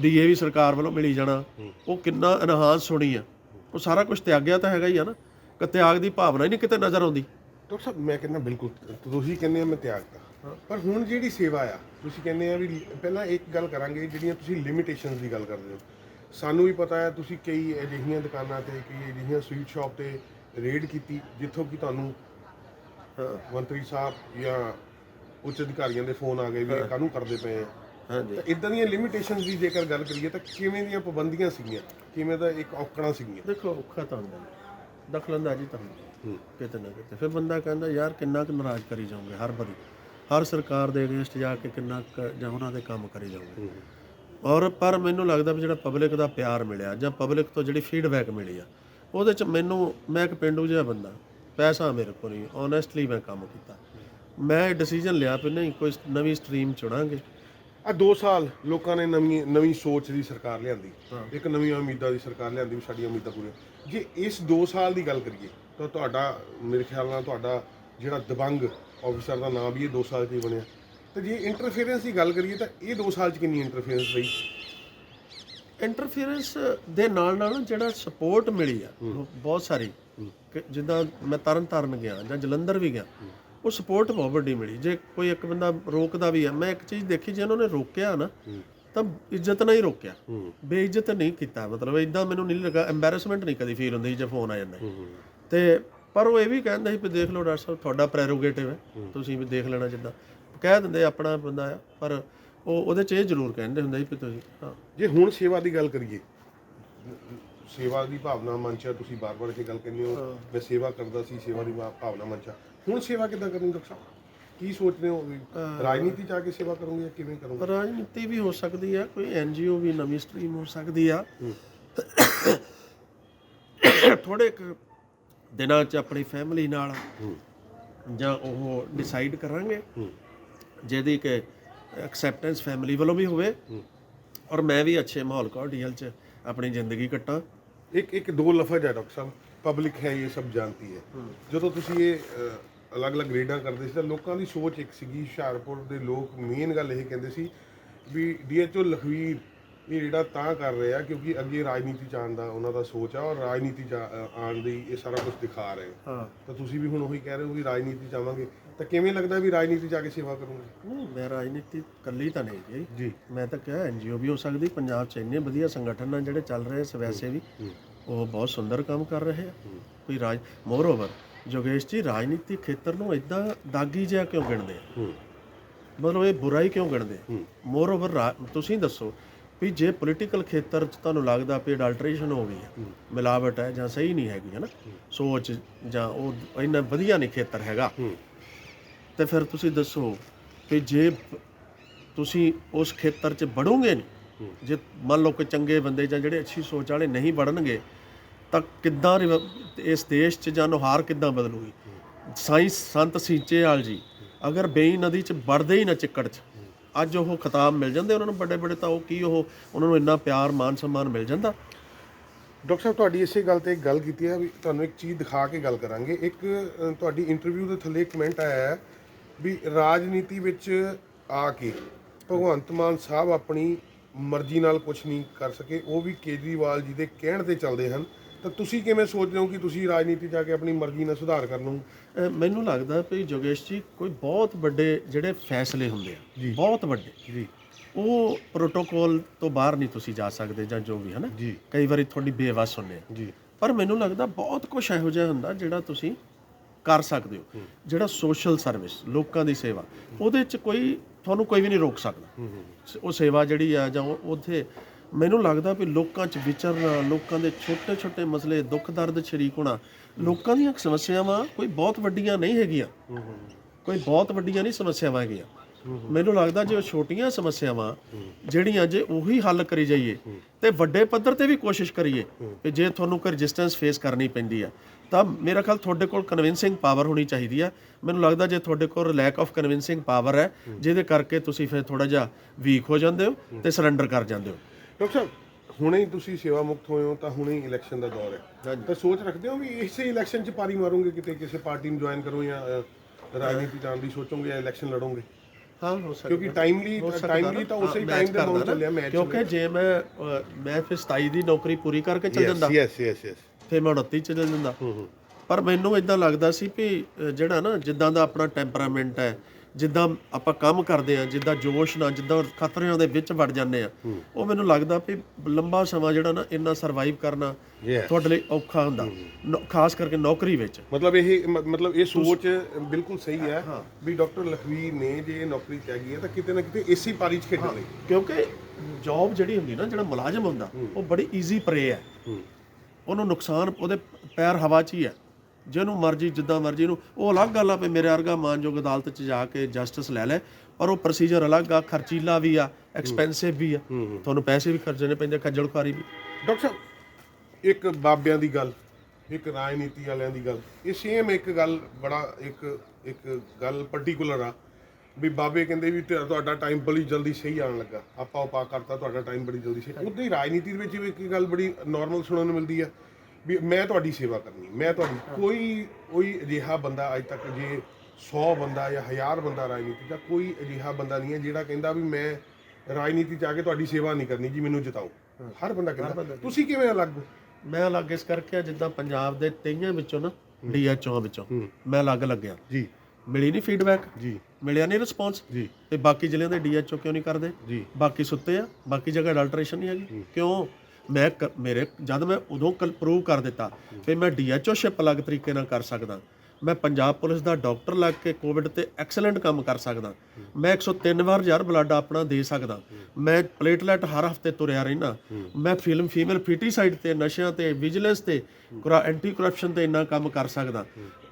ਡੀਏ ਵੀ ਸਰਕਾਰ ਵੱਲੋਂ ਮਿਲੀ ਜਾਣਾ। ਉਹ ਕਿੰਨਾ ਐਨਹਾਂਸ ਹੋਣੀ ਆ। ਉਹ ਸਾਰਾ ਕੁਝ ਤਿਆਗਿਆ ਤਾਂ ਹੈਗਾ ਹੀ ਆ ਨਾ। ਕਿ ਤਿਆਗ ਦੀ ਭਾਵਨਾ ਹੀ ਨਹੀਂ ਕਿਤੇ ਨਜ਼ਰ ਆਉਂਦੀ। ਡਾਕਟਰ ਸਾਹਿਬ ਮੈਂ ਕਹਿੰਦਾ ਬਿਲਕੁਲ ਤੁਸੀਂ ਕਹਿੰਦੇ ਆ ਮੈਂ ਤਿਆਗ ਤਾ। ਪਰ ਹੁਣ ਜਿਹੜੀ ਸੇਵਾ ਆ ਤੁਸੀਂ ਕਹਿੰਦੇ ਆ ਵੀ ਪਹਿਲਾਂ ਇੱਕ ਗੱਲ ਕਰਾਂਗੇ ਜਿਹੜੀਆਂ ਤੁਸੀਂ ਲਿਮਿਟੇਸ਼ਨਸ ਦੀ ਗੱਲ ਕਰਦੇ ਹੋ। ਸਾਨੂੰ ਵੀ ਪਤਾ ਹੈ ਤੁਸੀਂ ਕਈ ਅਜਿਹੀਆਂ ਦੁਕਾਨਾਂ ਤੇ ਕਈ ਅਜਿਹੀਆਂ ਸਵੀਟ ਸ਼ਾਪ ਤੇ ਰੇਡ ਕੀਤੀ ਜਿੱਥੋਂ ਕਿ ਤੁਹਾਨੂੰ ਮੰਤਰੀ ਸਾਹਿਬ ਜਾਂ ਉੱਚ ਅਧਿਕਾਰੀਆਂ ਦੇ ਫੋਨ ਆ ਗਏ ਵੀ ਇਹ ਕਾਹਨੂੰ ਕਰਦੇ ਪਏ ਆ? ਹਾਂਜੀ। ਤਾਂ ਇਦਾਂ ਦੀਆਂ ਲਿਮਿਟੇਸ਼ਨਸ ਦੀ ਜੇਕਰ ਗੱਲ ਕਰੀਏ ਤਾਂ ਕਿਵੇਂ ਦੀਆਂ ਪਾਬੰਦੀਆਂ ਸੀਗੀਆਂ? ਕਿਵੇਂ ਦਾ ਇੱਕ ਔਕੜਾਂ ਸੀਗੀਆਂ? ਦੇਖੋ ਔਖਾ ਤਾਂ ਹੁੰਦਾ। ਦਖਲਅੰਦਾਜ਼ੀ ਤਾਂ ਹੁੰਦੀ। ਕਿਤੇ ਨਾ ਕਿਤੇ। ਫਿਰ ਬੰਦਾ ਕਹਿੰਦਾ ਯਾਰ ਕਿੰਨਾ ਕੁ ਨਾਰਾਜ਼ ਕਰੀ ਜਾਓਗੇ ਹਰ ਵਾਰੀ? ਹਰ ਸਰਕਾਰ ਦੇ ਅਗੇਂਸਟ ਜਾ ਕੇ ਕਿੰਨਾ ਕੁ ਜਾਂ ਉਹਨਾਂ ਦੇ ਕੰਮ ਕਰੀ ਜਾਓਗੇ? ਔਰ ਪਰ ਮੈਨੂੰ ਲੱਗਦਾ ਵੀ ਜਿਹੜਾ ਪਬਲਿਕ ਦਾ ਪਿਆਰ ਮਿਲਿਆ ਜਾਂ ਪਬਲਿਕ ਤੋਂ ਜਿਹੜੀ ਫੀਡਬੈਕ ਮਿਲੀ ਆ ਉਹਦੇ ਚ ਮੈਨੂੰ ਮੈਂ ਇੱਕ ਪਿੰਡੂ ਜਿਹਾ ਬੰਦਾ ਪੈਸਾ ਮੇਰੇ ਕੋਲ ਨਹੀਂ ਓਨੈਸਟਲੀ ਮੈਂ ਕੰਮ ਕੀਤਾ। ਮੈਂ ਡਿਸੀਜਨ ਲਿਆ ਵੀ ਨਹੀਂ ਕੋਈ ਨਵੀਂ ਸਟਰੀਮ ਚੁਣਾਂਗੇ। ਆ 2 ਸਾਲ ਲੋਕਾਂ ਨੇ ਨਵੀਂ ਨਵੀਂ ਸੋਚ ਦੀ ਸਰਕਾਰ ਲਿਆਂਦੀ। ਇੱਕ ਨਵੀਂ ਉਮੀਦਾਂ ਦੀ ਸਰਕਾਰ ਲਿਆਂਦੀ ਵੀ ਸਾਡੀਆਂ ਉਮੀਦਾਂ ਪੂਰੀਆਂ। ਜੇ ਇਸ 2 ਸਾਲ ਦੀ ਗੱਲ ਕਰੀਏ ਤਾਂ ਤੁਹਾਡਾ ਮੇਰੇ ਖਿਆਲ ਨਾਲ ਤੁਹਾਡਾ ਜਿਹੜਾ ਦਬੰਗ ਆਫੀਸਰ ਦਾ ਨਾਮ ਵੀ ਇਹ 2 ਸਾਲ 'ਚ ਹੀ ਬਣਿਆ। ਤੇ ਜੇ ਇੰਟਰਫੇਰੈਂਸ ਦੀ ਗੱਲ ਕਰੀਏ ਤਾਂ ਇਹ 2 ਸਾਲ 'ਚ ਕਿੰਨੀ ਇੰਟਰਫੇਰੈਂਸ ਰਹੀ? ਇੰਟਰਫੇਰੈਂਸ ਦੇ ਨਾਲ ਨਾਲ ਜਿਹੜਾ ਸਪੋਰਟ ਮਿਲੀ ਆ, ਬਹੁਤ ਸਾਰੀ ਜਿੱਦਾਂ ਮੈਂ ਤਰਨ ਤਾਰਨ ਗਿਆ ਜਾਂ ਜਲੰਧਰ ਵੀ ਗਿਆ, ਉਹ ਸਪੋਰਟ ਬਹੁਤ ਵੱਡੀ ਮਿਲੀ। ਜੇ ਕੋਈ ਇੱਕ ਬੰਦਾ ਰੋਕਦਾ ਵੀ ਆ, ਮੈਂ ਇੱਕ ਚੀਜ਼ ਦੇਖੀ, ਜੇ ਉਹਨਾਂ ਨੇ ਰੋਕਿਆ ਨਾ, ਤਾਂ ਇੱਜ਼ਤ ਨਾਲ ਹੀ ਰੋਕਿਆ। ਬੇਇੱਜ਼ਤ ਨਹੀਂ ਕੀਤਾ, ਮਤਲਬ ਇਦਾਂ ਮੈਨੂੰ ਨਹੀਂ ਲੱਗਾ ਐਮਬੈਰਸਮੈਂਟ ਨਹੀਂ ਕਦੀ ਫੀਲ ਹੁੰਦੀ ਜੇ ਫੋਨ ਆ ਜਾਂਦਾ। ਤੇ ਪਰ ਉਹ ਇਹ ਵੀ ਕਹਿੰਦਾ ਸੀ ਵੀ ਦੇਖ ਲਓ ਡਾਕਟਰ ਸਾਹਿਬ, ਤੁਹਾਡਾ ਪ੍ਰੈਰੋਗੇਟਿਵ ਹੈ, ਤੁਸੀਂ ਵੀ ਦੇਖ ਲੈਣਾ ਜਿੱਦਾਂ। ਕਹਿ ਦਿੰਦੇ ਆਪਣਾ ਬੰਦਾ ਆ, ਪਰ ਉਹ ਉਹਦੇ ਚ ਇਹ ਜ਼ਰੂਰ ਕਹਿੰਦੇ ਹੁੰਦੇ ਸੀ ਵੀ ਤੁਸੀਂ ਹਾਂ। ਜੇ ਹੁਣ ਸੇਵਾ ਦੀ ਗੱਲ ਕਰੀਏ ਸੇਵਾ ਦੀ ਭਾਵਨਾ ਮਨ 'ਚ ਆ, ਤੁਸੀਂ ਬਾਰ-ਬਾਰ ਇਹ ਗੱਲ ਕਹਿੰਦੇ ਹੋ ਮੈਂ ਸੇਵਾ ਕਰਦਾ ਸੀ ਸੇਵਾ ਦੀ ਭਾ- ਭਾਵਨਾ ਮਨ 'ਚ ਆ। ਹੁਣ ਸੇਵਾ ਕਿੱਦਾਂ ਕਰਨੀ ਡਾਕਟਰ ਸਾਹਿਬ? ਕੀ ਸੋਚ ਰਹੇ ਹੋ। ਵੀ ਰਾਜਨੀਤੀ ਚ ਆ ਕੇ ਸੇਵਾ ਕਰੋਗੇ ਜਾਂ ਕਿਵੇਂ ਕਰੋਗੇ? ਰਾਜਨੀਤੀ ਵੀ ਹੋ ਸਕਦੀ ਆ ਕੋਈ ਐਨਜੀਓ ਵੀ ਨਵੀਂ ਸਟਰੀਮ ਹੋ ਸਕਦੀ ਆ। ਥੋੜੇ ਕੁ ਦਿਨਾਂ ਚ ਆਪਣੀ ਫੈਮਿਲੀ ਨਾਲ ਜਾਂ ਉਹ ਡਿਸਾਈਡ ਕਰਾਂਗੇ। ਜਿਹਦੀ ਕਿ ਐਕਸੈਪਟੈਂਸ ਫੈਮਿਲੀ ਵੱਲੋਂ ਵੀ ਹੋਵੇ ਔਰ ਮੈਂ ਵੀ ਅੱਛੇ ਮਾਹੌਲ ਕੌਡੀਅਲ ਚ ਆਪਣੀ ਜ਼ਿੰਦਗੀ ਕੱਟਾਂ। ਇੱਕ ਇੱਕ ਦੋ ਲਫ਼ਜ਼ ਹੈ ਡਾਕਟਰ ਸਾਹਿਬ ਪਬਲਿਕ ਹੈ ਇਹ ਸਭ ਜਾਣਤੀ ਹੈ। ਜਦੋਂ ਤੁਸੀਂ ਇਹ ਅਲੱਗ-ਅਲੱਗ ਰੇਡਾਂ ਕਰਦੇ ਸੀ ਤਾਂ ਲੋਕਾਂ ਦੀ ਸੋਚ ਇੱਕ ਸੀਗੀ ਹੁਸ਼ਿਆਰਪੁਰ ਦੇ ਲੋਕ ਮੇਨ ਗੱਲ ਇਹ ਕਹਿੰਦੇ ਸੀ ਵੀ ਡੀਐਚਓ ਲਖਵੀਰ ਇਹ ਰੇਡਾ ਤਾਂ ਕਰ ਰਹੇ ਕਿਉਂਕਿ ਅੱਗੇ ਰਾਜਨੀਤੀ ਆਉਣ ਦਾ ਉਹਨਾਂ ਦਾ ਸੋਚ ਆ ਔਰ ਰਾਜਨੀਤੀ ਚ ਆ- ਆਉਣ ਦੀ ਇਹ ਸਾਰਾ ਕੁਝ ਦਿਖਾ ਰਹੇ। ਹਾਂ। ਤਾਂ ਤੁਸੀਂ ਵੀ ਹੁਣ ਉਹੀ ਕਹਿ ਰਹੇ ਹੋ ਵੀ ਰਾਜਨੀਤੀ ਚ ਆਵਾਂਗੇ। ਤਾਂ ਕਿਵੇਂ ਲੱਗਦਾ ਵੀ ਰਾਜਨੀਤੀ ਆ ਕੇ ਸੇਵਾ ਕਰੋਗੇ? ਨਹੀਂ ਮੈਂ ਰਾਜਨੀਤੀ ਕੱਲੀ ਤਾਂ ਨਹੀਂ ਗਈ ਜੀ। ਮੈਂ ਤਾਂ ਕਿਹਾ ਐਨਜੀਓ ਵੀ ਹੋ ਸਕਦੀ ਪੰਜਾਬ 'ਚ ਇੰਨੇ ਵਧੀਆ ਸੰਗਠਨ ਆ ਜਿਹੜੇ ਚੱਲ ਰਹੇ ਸਵੈਸੇ ਵੀ। ਉਹ ਬਹੁਤ ਸੁੰਦਰ ਕੰਮ ਕਰ ਰਹੇ ਆ। ਕੋਈ ਰਾਜ ਮੋਰਓਵਰ ਜੋਗੇਸ਼ ਜੀ ਰਾਜਨੀਤੀ ਖੇਤਰ ਨੂੰ ਇਦਾਂ ਦਾਗੀ ਜਿਹਾ ਕਿਉਂ ਗਿਣਦੇ ਆ? ਮਤਲਬ ਇਹ ਬੁਰਾਈ ਕਿਉਂ ਗਿਣਦੇ ਮੋਰਓਵਰ ਤੁਸੀਂ ਦੱਸੋ ਵੀ ਜੇ ਪੋਲੀਟੀਕਲ ਖੇਤਰ 'ਚ ਤੁਹਾਨੂੰ ਲੱਗਦਾ ਵੀ ਅਡਲਟ੍ਰੇਸ਼ਨ ਹੋ ਗਈ ਹੈ। ਮਿਲਾਵਟ ਹੈ ਜਾਂ ਸਹੀ ਨਹੀਂ ਹੈਗੀ ਹੈ। ਨਾ ਸੋਚ ਜਾਂ ਉਹ ਇੰਨਾ ਵਧੀਆ ਨਹੀਂ ਖੇਤਰ ਹੈਗਾ। ਤੇ ਫਿਰ ਤੁਸੀਂ ਦੱਸੋ ਕਿ ਜੇ ਤੁਸੀਂ ਉਸ ਖੇਤਰ 'ਚ ਵੜੋਗੇ ਨਹੀਂ ਜੇ ਮੰਨ ਲਓ ਕਿ ਚੰਗੇ ਬੰਦੇ ਜਾਂ ਜਿਹੜੇ ਅੱਛੀ ਸੋਚ ਵਾਲੇ ਨਹੀਂ ਵੜਨਗੇ, ਤਾਂ ਕਿੱਦਾਂ ਰਿਵ- ਇਸ ਦੇਸ਼ 'ਚ ਜਾਂ ਨੁਹਾਰ ਕਿੱਦਾਂ ਬਦਲੂਗੀ? ਸਾਇੰਸ ਸੰਤ ਸੀਚੇਵਾਲ ਜੀ, ਅਗਰ ਬੇਈ ਨਦੀ 'ਚ ਵੜਦੇ ਹੀ ਨਾ ਚਿੱਕੜ 'ਚ, ਅੱਜ ਉਹ ਖਿਤਾਬ ਮਿਲ ਜਾਂਦੇ ਉਹਨਾਂ ਨੂੰ ਵੱਡੇ ਵੱਡੇ ਤਾਂ ਉਹ ਕੀ ਉਹ ਉਹਨਾਂ ਨੂੰ ਇੰਨਾ ਪਿਆਰ ਮਾਨ ਸਨਮਾਨ ਮਿਲ ਜਾਂਦਾ? ਡਾਕਟਰ ਸਾਹਿਬ, ਤੁਹਾਡੀ ਇਸੇ ਗੱਲ ਤੇ ਗੱਲ ਕੀਤੀ ਹੈ ਵੀ ਤੁਹਾਨੂੰ ਇੱਕ ਚੀਜ਼ ਦਿਖਾ ਕੇ ਗੱਲ ਕਰਾਂਗੇ। ਇੱਕ ਤੁਹਾਡੀ ਇੰਟਰਵਿਊ ਦੇ ਥੱਲੇ ਕਮੈਂਟ ਆਇਆ ਹੈ ਵੀ ਰਾਜਨੀਤੀ ਵਿੱਚ ਆ ਕੇ ਭਗਵੰਤ ਮਾਨ ਸਾਹਿਬ ਆਪਣੀ ਮਰਜ਼ੀ ਨਾਲ ਕੁਝ ਨਹੀਂ ਕਰ ਸਕੇ ਉਹ ਵੀ ਕੇਜਰੀਵਾਲ ਜੀ ਦੇ ਕਹਿਣ ਤੇ ਚੱਲਦੇ ਹਨ। ਤਾਂ ਤੁਸੀਂ ਕਿਵੇਂ ਸੋਚਦੇ ਹੋ ਕਿ ਤੁਸੀਂ ਰਾਜਨੀਤੀ ਆ ਕੇ ਆਪਣੀ ਮਰਜ਼ੀ ਨਾਲ ਸੁਧਾਰ ਕਰ ਲਓ ਮੈਨੂੰ ਲੱਗਦਾ ਵੀ ਜੋਗੇਸ਼ ਜੀ ਕੋਈ ਬਹੁਤ ਵੱਡੇ ਜਿਹੜੇ ਫੈਸਲੇ ਹੁੰਦੇ ਆ ਬਹੁਤ ਵੱਡੇ। ਜੀ। ਉਹ ਪ੍ਰੋਟੋਕੋਲ ਤੋਂ ਬਾਹਰ ਨਹੀਂ ਤੁਸੀਂ ਜਾ ਸਕਦੇ ਜਾਂ ਜੋ ਵੀ ਹੈ ਨਾ ਜੀ। ਕਈ ਵਾਰੀ ਤੁਹਾਡੀ ਬੇਵਸ ਹੁੰਦੇ ਆ। ਜੀ। ਪਰ ਮੈਨੂੰ ਲੱਗਦਾ ਬਹੁਤ ਕੁਝ ਇਹੋ ਜਿਹਾ ਹੁੰਦਾ ਜਿਹੜਾ ਤੁਸੀਂ ਕਰ ਸਕਦੇ ਹੋ। ਜਿਹੜਾ ਸੋਸ਼ਲ ਸਰਵਿਸ ਲੋਕਾਂ ਦੀ ਸੇਵਾ ਉਹਦੇ ਚ ਕੋਈ ਤੁਹਾਨੂੰ ਕੋਈ ਵੀ ਨਹੀਂ ਰੋਕ ਸਕਦਾ। ਉਹ ਸੇਵਾ ਜਿਹੜੀ ਆ ਜਾਂ ਉੱਥੇ ਮੈਨੂੰ ਲੱਗਦਾ ਵੀ ਲੋਕਾਂ 'ਚ ਵਿਚਰਨਾ ਲੋਕਾਂ ਦੇ ਛੋਟੇ-ਛੋਟੇ ਮਸਲੇ ਦੁੱਖ ਦਰਦ ਸ਼ਰੀਕ ਹੋਣਾ ਲੋਕਾਂ ਦੀਆਂ ਸਮੱਸਿਆਵਾਂ ਕੋਈ ਬਹੁਤ ਵੱਡੀਆਂ ਨਹੀਂ ਹੈਗੀਆਂ। ਕੋਈ ਬਹੁਤ ਵੱਡੀਆਂ ਨਹੀਂ ਸਮੱਸਿਆਵਾਂ ਹੈਗੀਆਂ। ਮੈਨੂੰ ਲੱਗਦਾ ਜੇ ਉਹ ਛੋਟੀਆਂ ਸਮੱਸਿਆਵਾਂ ਜਿਹੜੀਆਂ ਜੇ ਉਹੀ ਹੱਲ ਕਰੀ ਜਾਈਏ ਤੇ ਵੱਡੇ ਪੱਧਰ ਤੇ ਵੀ ਕੋਸ਼ਿਸ਼ ਕਰੀਏ ਕਿ ਜੇ ਤੁਹਾਨੂੰ ਕੋਈ ਰੈਜ਼ਿਸਟੈਂਸ ਫੇਸ ਕਰਨੀ ਪੈਂਦੀ ਆ ਤਾਂ ਮੇਰਾ ਖਿਆਲ ਤੁਹਾਡੇ ਕੋਲ ਕਨਵਿੰਸਿੰਗ ਪਾਵਰ ਹੋਣੀ ਚਾਹੀਦੀ ਆ। ਮੈਨੂੰ ਲੱਗਦਾ ਜੇ ਤੁਹਾਡੇ ਕੋਲ ਲੈਕ ਆਫ ਕਨਵਿੰਸਿੰਗ ਪਾਵਰ ਹੈ ਜਿਹਦੇ ਕਰਕੇ ਤੁਸੀਂ ਫਿਰ ਥੋੜਾ ਜਿਹਾ ਵੀਕ ਹੋ ਜਾਂਦੇ ਹੋ ਤੇ ਸਰੈਂਡਰ ਕਰ ਜਾਂਦੇ ਹੋ। ਡਾਕਟਰ ਸਾਹਿਬ ਹੁਣੇ ਹੀ ਤੁਸੀਂ ਸੇਵਾ ਮੁਕਤ ਹੋਏ ਹੋ ਤਾਂ ਹੁਣੇ ਹੀ ਇਲੈਕਸ਼ਨ ਦਾ ਦੌਰ ਹੈ। ਤਾਂ ਸੋਚ ਰੱਖਦੇ ਹੋ ਵੀ ਇਸੇ ਇਲੈਕਸ਼ਨ 'ਚ ਪਾਰੀ ਮਾਰੋਗੇ ਕਿਤੇ ਕਿਸੇ ਪਾਰਟੀ ਨੂੰ ਜੁਆਇਨ ਕਰੋ ਜਾਂ ਰਾਜਨੀਤੀ ਜਾਣ ਦੀ ਸੋਚੋਗੇ ਜਾਂ ਇਲੈਕਸ਼ਨ ਲੜੋਗੇ? ਹਾਂ ਹੋ ਸਕਦਾ। ਕਿਉਂਕਿ ਟਾਈਮਲੀ ਟਾਈਮਲੀ। ਤਾਂ ਉਸੇ ਟਾਈਮ ਦੇ ਨਾ। ਚੱਲਿਆ ਮੈਚ ਕਿਉਂਕਿ ਜੇ ਮੈਂ ਮੈਂ ਫਿਰ 27 ਦੀ ਨੌਕਰੀ ਪੂਰੀ ਕਰਕੇ ਚੱਲ ਜਾਂਦਾ। ਯੈਸ ਯੈਸ ਯੈਸ ਫਿਰ ਮੈਂ 29 ਚ ਚੱਲ ਜਾਂਦਾ ਪਰ ਮੈਨੂੰ ਇਦਾਂ ਲੱਗਦਾ ਸੀ ਵੀ ਜਿਹੜਾ ਨਾ ਜਿੱਦਾਂ ਦਾ ਆਪਣਾ ਟੈਂਪਰਾਮੈਂਟ ਹੈ ਜਿੱਦਾਂ ਆਪਾਂ ਕੰਮ ਕਰਦੇ ਆ ਜਿੱਦਾਂ ਜੋਸ਼ ਨਾਲ ਜਿੱਦਾਂ ਖਤਰਿਆਂ ਦੇ ਵਿੱਚ ਵੜ ਜਾਂਦੇ ਆ ਉਹ ਮੈਨੂੰ ਲੱਗਦਾ ਵੀ ਲੰਬਾ ਸਮਾਂ ਜਿਹੜਾ ਨਾ ਇੰਨਾ ਸਰਵਾਈਵ ਕਰਨਾ. ਤੁਹਾਡੇ ਲਈ ਔਖਾ ਹੁੰਦਾ। ਖਾਸ ਕਰਕੇ ਨੌਕਰੀ ਵਿੱਚ। ਮਤਲਬ ਇਹ ਮਤਲਬ ਇਹ ਸੋਚ ਬਿਲਕੁਲ ਸਹੀ ਹੈ ਵੀ ਡਾਕਟਰ ਲਖਵੀਰ ਨੇ ਜੇ ਨੌਕਰੀ ਤਿਆਗੀ ਹੈ ਤਾਂ ਕਿਤੇ ਨਾ ਕਿਤੇ ਇਸੇ ਪਾਰੀ 'ਚ ਖੇਡਣ ਲਈ। ਕਿਉਂਕਿ ਜੌਬ ਜਿਹੜੀ ਹੁੰਦੀ ਨਾ ਜਿਹੜਾ ਮੁਲਾਜ਼ਮ ਹੁੰਦਾ ਉਹ ਬੜੀ ਈਜ਼ੀ ਪ੍ਰੇ ਹੈ। ਉਹਨੂੰ ਨੁਕਸਾਨ ਉਹਦੇ ਪੈਰ ਹਵਾ 'ਚ ਹੀ ਹੈ। ਜਿਹਨੂੰ ਮਰਜ਼ੀ ਜਿੱਦਾਂ ਮਰਜ਼ੀ ਨੂੰ ਉਹ ਅਲੱਗ ਗੱਲ ਆ ਵੀ ਮੇਰੇ ਵਰਗਾ ਮਾਨਯੋਗ ਅਦਾਲਤ 'ਚ ਜਾ ਕੇ ਜਸਟਿਸ ਲੈ ਲੈ। ਪਰ ਉਹ ਪ੍ਰੋਸੀਜਰ ਅਲੱਗ ਆ ਖਰਚੀਲਾ ਵੀ ਆ ਐਕਸਪੈਂਸਿਵ ਵੀ ਆ। ਤੁਹਾਨੂੰ ਪੈਸੇ ਵੀ ਖਰਚਣੇ ਪੈਂਦੇ ਖੱਜਲ ਖੁਆਰੀ ਵੀ। ਡਾਕਟਰ ਸਾਹਿਬ ਇੱਕ ਬਾਬਿਆਂ ਦੀ ਗੱਲ ਇੱਕ ਰਾਜਨੀਤੀ ਵਾਲਿਆਂ ਦੀ ਗੱਲ ਇਹ ਸੇਮ ਇੱਕ ਗੱਲ ਬੜਾ ਇੱਕ ਇੱਕ ਗੱਲ ਪਾਰਟਿਕੂਲਰ ਆ। ਵੀ ਬਾਬੇ ਕਹਿੰਦੇ ਵੀ ਤੇ- ਤੁਹਾਡਾ ਟਾਈਮ ਬੜੀ ਜਲਦੀ ਸਹੀ ਆਉਣ ਲੱਗਾ। ਆਪਾਂ ਉਪਾ ਕਰਤਾ ਤੁਹਾਡਾ ਟਾਈਮ ਬੜੀ ਜਲਦੀ ਸਹੀ। ਉਦਾਂ ਹੀ ਰਾਜਨੀਤੀ ਦੇ ਵਿੱਚ ਵੀ ਇੱਕ ਗੱਲ ਬੜੀ ਨਾਰਮਲ ਸੁਣਨ ਨੂੰ ਮਿਲਦੀ ਆ ਵੀ ਮੈਂ ਤੁਹਾਡੀ ਸੇਵਾ ਕਰਨੀ ਮੈਂ ਤੁਹਾਡੀ ਕੋਈ ਕੋਈ ਅਜਿਹਾ ਬੰਦਾ ਅੱਜ ਤੱਕ ਜੇ 100 ਬੰਦਾ ਜਾਂ 1000 ਬੰਦਾ ਰਾਜਨੀਤੀ ਦਾ ਕੋਈ ਅਜਿਹਾ ਬੰਦਾ ਨਹੀਂ ਹੈ ਜਿਹੜਾ ਕਹਿੰਦਾ ਵੀ ਮੈਂ ਰਾਜਨੀਤੀ ਚ ਆ ਕੇ ਤੁਹਾਡੀ ਸੇਵਾ ਨਹੀਂ ਕਰਨੀ ਜੀ ਮੈਨੂੰ ਜਿਤਾਓ। ਹਰ ਬੰਦਾ ਕਹਿੰਦਾ। ਤੁਸੀਂ ਕਿਵੇਂ ਅਲੱਗ ਹੋ? ਮੈਂ ਅਲੱਗ ਇਸ ਕਰਕੇ ਆ ਜਿੱਦਾਂ ਪੰਜਾਬ ਦੇ ਤੇਈਆਂ ਵਿੱਚੋਂ ਨਾ ਡੀਐਚਓ ਵਿੱਚੋਂ ਮੈਂ ਅਲੱਗ ਲੱਗਿਆ। ਜੀ। ਮਿਲੀ ਨਹੀਂ ਫੀਡਬੈਕ ਜੀ। ਮਿਲਿਆ ਨਹੀਂ ਰਿਸਪੌਂਸ ਜੀ। ਤੇ ਬਾਕੀ ਜ਼ਿਲ੍ਹਿਆਂ ਦੇ ਡੀਐਚਓ ਕਿਉਂ ਨਹੀਂ ਕਰਦੇ? ਜੀ। ਬਾਕੀ ਸੁੱਤੇ ਆ ਬਾਕੀ ਜਗ੍ਹਾ ਅਡਲਟ੍ਰੇਸ਼ਨ ਨਹੀਂ ਹੈਗੀ। ਕਿਉਂ? ਮੈਂ ਮੇਰੇ ਜਦ ਮੈਂ ਉਦੋਂ ਪ੍ਰੂਵ ਕਰ ਦਿੱਤਾ ਫਿਰ ਮੈਂ ਡੀਐਚਓ ਸ਼ਿਪ ਅਲੱਗ ਤਰੀਕੇ ਨਾਲ ਕਰ ਸਕਦਾ। ਮੈਂ ਪੰਜਾਬ ਪੁਲਿਸ ਦਾ ਡਾਕਟਰ ਲੱਗ ਕੇ ਕੋਵਿਡ ਤੇ ਐਕਸਲੈਂਟ ਕੰਮ ਕਰ ਸਕਦਾ। ਮੈਂ 103 ਵਾਰ ਯਾਰ ਬਲੱਡ ਆਪਣਾ ਦੇ ਸਕਦਾ। ਮੈਂ ਪਲੇਟਲੈਟ ਹਰ ਹਫ਼ਤੇ ਤੁਰਿਆ ਰਹਿਣਾ ਮੈਂ ਫਿਲਮ ਫੀਮੇਲ ਫਿਟੀਸਾਈਡ ਤੇ, ਨਸ਼ਿਆਂ ਤੇ ਵਿਜੀਲੈਂਸ ਤੇ ਐਂਟੀ ਕਰਪਸ਼ਨ ਤੇ ਇੰਨਾ ਕੰਮ ਕਰ ਸਕਦਾ।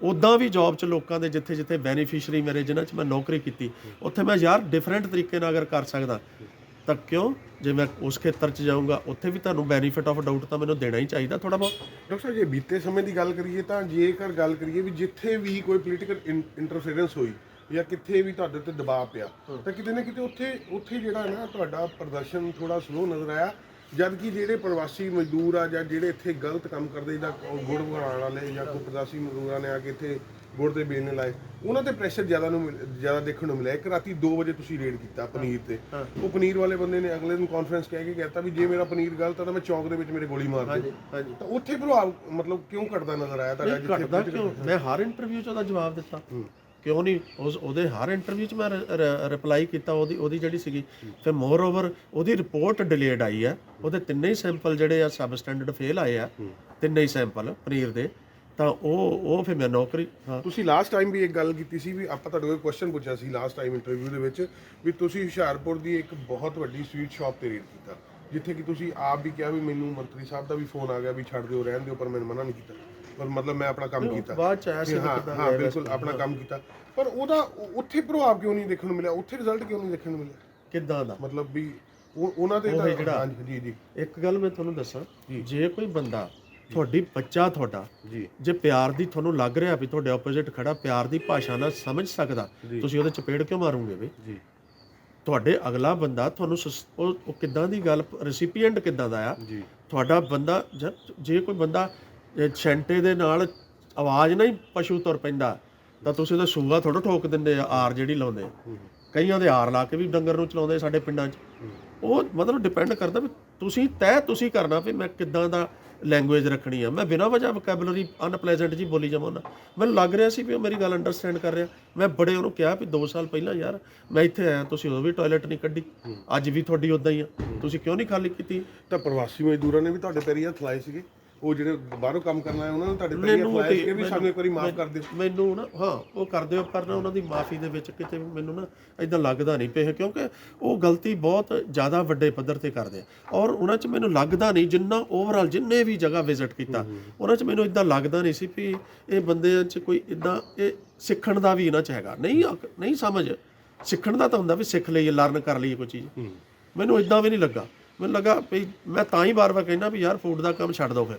ਉਦਾਂ ਵੀ ਜੌਬ 'ਚ ਲੋਕਾਂ ਦੇ ਜਿੱਥੇ ਜਿੱਥੇ ਬੈਨੀਫੀਸ਼ੀਅਰੀ ਮੇਰੇ, ਜਿਨ੍ਹਾਂ 'ਚ ਮੈਂ ਨੌਕਰੀ ਕੀਤੀ, ਉੱਥੇ ਮੈਂ ਯਾਰ ਡਿਫਰੈਂਟ ਤਰੀਕੇ ਨਾਲ ਅਗਰ ਕਰ ਸਕਦਾ। ਤਾਂ ਕਿਉਂ? ਜੇ ਮੈਂ ਉਸ ਖੇਤਰ 'ਚ ਜਾਊਂਗਾ, ਉੱਥੇ ਵੀ ਤੁਹਾਨੂੰ ਬੈਨੀਫਿਟ ਆਫ ਡਾਊਟ ਤਾਂ ਮੈਨੂੰ ਦੇਣਾ ਹੀ ਚਾਹੀਦਾ ਥੋੜਾ ਬਹੁਤ। ਡਾਕਟਰ ਸਾਹਿਬ, ਜੇ ਬੀਤੇ ਸਮੇਂ ਦੀ ਗੱਲ ਕਰੀਏ ਤਾਂ ਜੇਕਰ ਗੱਲ ਕਰੀਏ ਵੀ ਜਿੱਥੇ ਵੀ ਕੋਈ ਪੋਲੀਟੀਕਲ ਇੰਟਰਫੇਰੈਂਸ ਹੋਈ ਜਾਂ ਕਿੱਥੇ ਵੀ ਤੁਹਾਡੇ ਤੇ ਦਬਾਅ ਪਿਆ, ਤਾਂ ਕਿਤੇ ਨਾ ਕਿਤੇ ਉੱਥੇ ਉੱਥੇ ਜਿਹੜਾ ਨਾ ਤੁਹਾਡਾ ਪ੍ਰਦਰਸ਼ਨ ਥੋੜਾ ਸਲੋ ਨਜ਼ਰ ਆਇਆ। ਜਦ ਕਿ ਜਿਹੜੇ ਪ੍ਰਵਾਸੀ ਮਜ਼ਦੂਰ ਆ ਜਾਂ ਜਿਹੜੇ ਇੱਥੇ ਗਲਤ ਕੰਮ ਕਰਦੇ ਉਹ ਗੁੜ ਬਣਾਉਣ ਵਾਲੇ ਜਾਂ ਕੋਈ ਪ੍ਰਵਾਸੀ ਮਜ਼ਦੂਰਾਂ ਨੇ ਆ ਕੇ ਇੱਥੇ ਗੁੜ ਦੇ ਵੇਚਣੇ ਲਾਏ ਉਹਨਾਂ ਤੇ ਪ੍ਰੈਸ਼ਰ ਜ਼ਿਆਦਾ ਨੂੰ ਮਿਲ- ਜ਼ਿਆਦਾ ਦੇਖਣ ਨੂੰ ਮਿਲਿਆ। ਇੱਕ ਰਾਤੀ 2 ਵਜੇ ਤੁਸੀਂ ਰੇਡ ਕੀਤਾ ਪਨੀਰ ਤੇ। ਉਹ ਪਨੀਰ ਵਾਲੇ ਬੰਦੇ ਨੇ ਅਗਲੇ ਦਿਨ ਕਾਨਫਰੰਸ ਕਹਿ ਕੇ ਕਹਿਤਾ ਵੀ ਜੇ ਮੇਰਾ ਪਨੀਰ ਗਲਤ ਆ ਤਾਂ ਮੈਂ ਚੌਂਕ ਦੇ ਵਿੱਚ ਮੇਰੇ ਗੋਲੀ ਮਾਰ ਦੇ ਹਾਂਜੀ ਹਾਂਜੀ। ਤਾਂ ਉੱਥੇ ਪ੍ਰਭਾਵ ਮਤਲਬ ਕਿਉਂ ਘਟਦਾ ਨਜ਼ਰ ਆਇਆ ਤੁਹਾਡਾ ਘਟਦਾ ਕਿਉਂ? ਮੈਂ ਹਰ ਇੰਟਰਵਿਊ 'ਚ ਉਹਦਾ ਜਵਾਬ ਦਿੱਤਾ। ਕਿਉਂ ਨਹੀਂ? ਉਸ ਉਹਦੇ ਹਰ ਇੰਟਰਵਿਊ 'ਚ ਮੈਂ ਰਿਪਲਾਈ ਕੀਤਾ ਉਹਦੀ ਉਹਦੀ ਜਿਹੜੀ ਸੀਗੀ। ਫਿਰ ਮੋਰ ਓਵਰ ਉਹਦੀ ਰਿਪੋਰਟ ਡਿਲੇਡ ਆਈ ਆ। ਉਹਦੇ ਤਿੰਨੇ ਹੀ ਸੈਂਪਲ ਜਿਹੜੇ ਆ ਸਬ ਸਟੈਂਡਰਡ ਫੇਲ ਆਏ ਆ। ਤਿੰਨੇ ਹੀ ਸੈਂਪਲ ਪਨੀਰ ਦੇ। ਤਾਂ ਉਹ ਉਹ ਫਿਰ ਮੈਂ ਨੌਕਰੀ ਹਾਂ। ਤੁਸੀਂ ਲਾਸਟ ਟਾਈਮ ਵੀ ਇੱਕ ਗੱਲ ਕੀਤੀ ਸੀ ਵੀ ਆਪਾਂ ਤੁਹਾਡੇ ਕੋਲ ਕੁਐਸਚਨ ਪੁੱਛਿਆ ਸੀ ਲਾਸਟ ਟਾਈਮ ਇੰਟਰਵਿਊ ਦੇ ਵਿੱਚ ਵੀ ਤੁਸੀਂ ਹੁਸ਼ਿਆਰਪੁਰ ਦੀ ਇੱਕ ਬਹੁਤ ਵੱਡੀ ਸਵੀਟ ਸ਼ਾਪ ਤੇ ਰੇਡ ਕੀਤਾ। ਜਿੱਥੇ ਕਿ ਤੁਸੀਂ ਆਪ ਵੀ ਕਿਹਾ ਵੀ ਮੈਨੂੰ ਮੰਤਰੀ ਸਾਹਿਬ ਦਾ ਵੀ ਫੋਨ ਆ ਗਿਆ ਵੀ ਛੱਡ ਦਿਓ ਰਹਿਣ ਦਿਓ ਪਰ ਮੈਂ ਮਨਾ ਨਹੀਂ ਕੀਤਾ। ਪਰ ਮਤਲਬ ਮੈਂ ਆਪਣਾ ਕੰਮ ਕੀਤਾ। ਬਾਅਦ ਚ ਆਇਆ ਸੀ ਹਾਂ ਹਾਂ ਬਿਲਕੁਲ ਆਪਣਾ ਕੰਮ ਕੀਤਾ। ਪਰ ਉਹਦਾ ਉੱਥੇ ਪ੍ਰਭਾਵ ਕਿਉਂ ਨਹੀਂ ਦੇਖਣ ਨੂੰ ਮਿਲਿਆ? ਉੱਥੇ ਰਿਜ਼ਲਟ ਕਿਉਂ ਨਹੀਂ ਦੇਖਣ ਨੂੰ ਮਿਲਿਆ? ਕਿੱਦਾਂ ਦਾ? ਮਤਲਬ ਵੀ ਉਹ ਉਹਨਾਂ ਦੇ ਤਾਂ ਹਾਂਜੀ ਜੀ ਜੀ। ਇੱਕ ਗੱਲ ਮੈਂ ਤੁਹਾਨੂੰ ਦੱਸਾਂ ਜੇ। ਕੋਈ ਬੰਦਾ ਤੁਹਾਡੀ ਬੱਚਾ ਤੁਹਾਡਾ ਜੀ। ਜੇ ਪਿਆਰ ਦੀ ਤੁਹਾਨੂੰ ਲੱਗ ਰਿਹਾ ਵੀ ਤੁਹਾਡੇ ਆਪੋਜ਼ਿਟ ਖੜਾ ਪਿਆਰ ਦੀ ਭਾਸ਼ਾ ਨਾਲ ਸਮਝ ਸਕਦਾ ਤੁਸੀਂ ਉਹਦੇ ਚਪੇੜ ਕਿਉਂ ਮਾਰੋਗੇ ਵੀ ਜੀ। ਤੁਹਾਡੇ ਅਗਲਾ ਬੰਦਾ ਤੁਹਾਨੂੰ ਉਹ ਕਿੱਦਾਂ ਦੀ ਗੱਲ ਰੈਸਿਪੀਐਂਟ ਕਿੱਦਾਂ ਦਾ ਆ? ਜੀ। ਤੁਹਾਡਾ ਬੰਦਾ ਜੇ ਕੋਈ ਬੰਦਾ ਇਹ ਛੈਂਟੇ ਦੇ ਨਾਲ ਆਵਾਜ਼ ਨਹੀਂ ਪਸ਼ੂ ਤੁਰ ਪੈਂਦਾ ਤਾਂ ਤੁਸੀਂ ਉਹਦਾ ਸੂਆ ਥੋੜਾ ਠੋਕ ਦਿੰਦੇ ਆ ਆਰ ਜਿਹੜੀ ਲਾਉਂਦੇ। ਕਈਆਂ ਦੇ ਆਰ ਲਾ ਕੇ ਵੀ ਡੰਗਰ ਨੂੰ ਚਲਾਉਂਦੇ ਸਾਡੇ ਪਿੰਡਾਂ 'ਚ। ਉਹ ਮਤਲਬ ਡਿਪੈਂਡ ਕਰਦਾ ਵੀ ਤੁਸੀਂ ਤੈਅ ਤੁਸੀਂ ਕਰਨਾ ਵੀ ਮੈਂ ਕਿੱਦਾਂ ਦਾ ਲੈਂਗੁਏਜ ਰੱਖਣੀ ਆ। ਮੈਂ ਬਿਨਾਂ ਵਜ੍ਹਾ ਵੋਕੈਬਲਰੀ ਅਨਪਲੇਜ਼ੈਂਟ ਜੀ ਬੋਲੀ ਜਾਵਾਂ ਨਾ। ਮੈਨੂੰ ਲੱਗ ਰਿਹਾ ਸੀ ਵੀ ਉਹ ਮੇਰੀ ਗੱਲ ਅੰਡਰਸਟੈਂਡ ਕਰ ਰਿਹਾ। ਮੈਂ ਬੜੇ ਉਹਨੂੰ ਕਿਹਾ ਵੀ 2 ਸਾਲ ਪਹਿਲਾਂ ਯਾਰ ਮੈਂ ਇੱਥੇ ਆਇਆ ਤੁਸੀਂ ਉਦੋਂ ਵੀ ਟਾਇਲਟ ਨਹੀਂ ਕੱਢੀ। ਅੱਜ ਵੀ ਤੁਹਾਡੀ ਉਦਾਂ ਹੀ ਆ। ਤੁਸੀਂ ਕਿਉਂ ਨਹੀਂ ਖਾਲੀ ਕੀਤੀ? ਤਾਂ ਪ੍ਰਵਾਸੀ ਮਜ਼ਦੂਰਾਂ ਨੇ ਵੀ ਤੁਹਾਡੇ ਪੈਰੀ ਹੱਥ ਲਾਏ ਸੀਗੇ। ਉਹ ਜਿਹੜੇ ਬਾਹਰੋਂ ਕੰਮ ਕਰਨ ਆਏ ਉਹਨਾਂ ਨੇ ਤੁਹਾਡੇ ਪੈਰੀ ਹੱਥ ਲਾਏ ਸੀਗੇ ਵੀ ਸਾਨੂੰ ਇੱਕ ਵਾਰੀ ਮਾਫ ਕਰ ਦਿਓ? ਮੈਨੂੰ ਨਾ ਹਾਂ ਉਹ ਕਰ ਦਿਓ ਪਰ ਨਾ ਉਹਨਾਂ ਦੀ ਮਾਫੀ ਦੇ ਵਿੱਚ ਕਿਤੇ ਮੈਨੂੰ ਨਾ ਇਦਾਂ ਲੱਗਦਾ ਨਹੀਂ ਪਿਆ ਕਿਉਂਕਿ ਉਹ ਗਲਤੀ ਬਹੁਤ ਜ਼ਿਆਦਾ ਵੱਡੇ ਪੱਧਰ ਤੇ ਕਰਦੇ ਆ। ਔਰ ਉਹਨਾਂ 'ਚ ਮੈਨੂੰ ਲੱਗਦਾ ਨਹੀਂ ਜਿੰਨਾ ਓਵਰਆਲ ਜਿੰਨੇ ਵੀ ਜਗ੍ਹਾ ਵਿਜ਼ਿਟ ਕੀਤਾ ਉਹਨਾਂ 'ਚ ਮੈਨੂੰ ਇਦਾਂ ਲੱਗਦਾ ਨਹੀਂ ਸੀ ਵੀ ਇਹ ਬੰਦਿਆਂ 'ਚ ਕੋਈ ਇਦਾਂ ਇਹ ਸਿੱਖਣ ਦਾ ਵੀ ਇਹਨਾਂ 'ਚ ਹੈਗਾ। ਨਹੀਂ ਨਹੀਂ ਸਮਝ। ਸਿੱਖਣ ਦਾ ਤਾਂ ਹੁੰਦਾ ਵੀ ਸਿੱਖ ਲਈਏ ਲਰਨ ਕਰ ਲਈਏ ਕੋਈ ਚੀਜ਼। ਮੈਨੂੰ ਇਦਾਂ ਵੀ ਨਹੀਂ ਲੱਗਾ। ਮੈਨੂੰ ਲੱਗਾ ਵੀ ਮੈਂ ਤਾਂ ਹੀ ਵਾਰ-ਵਾਰ ਕਹਿੰਦਾ ਵੀ ਯਾਰ ਫੂਡ ਦਾ ਕੰਮ ਛੱਡ ਦਿਓ ਫਿਰ।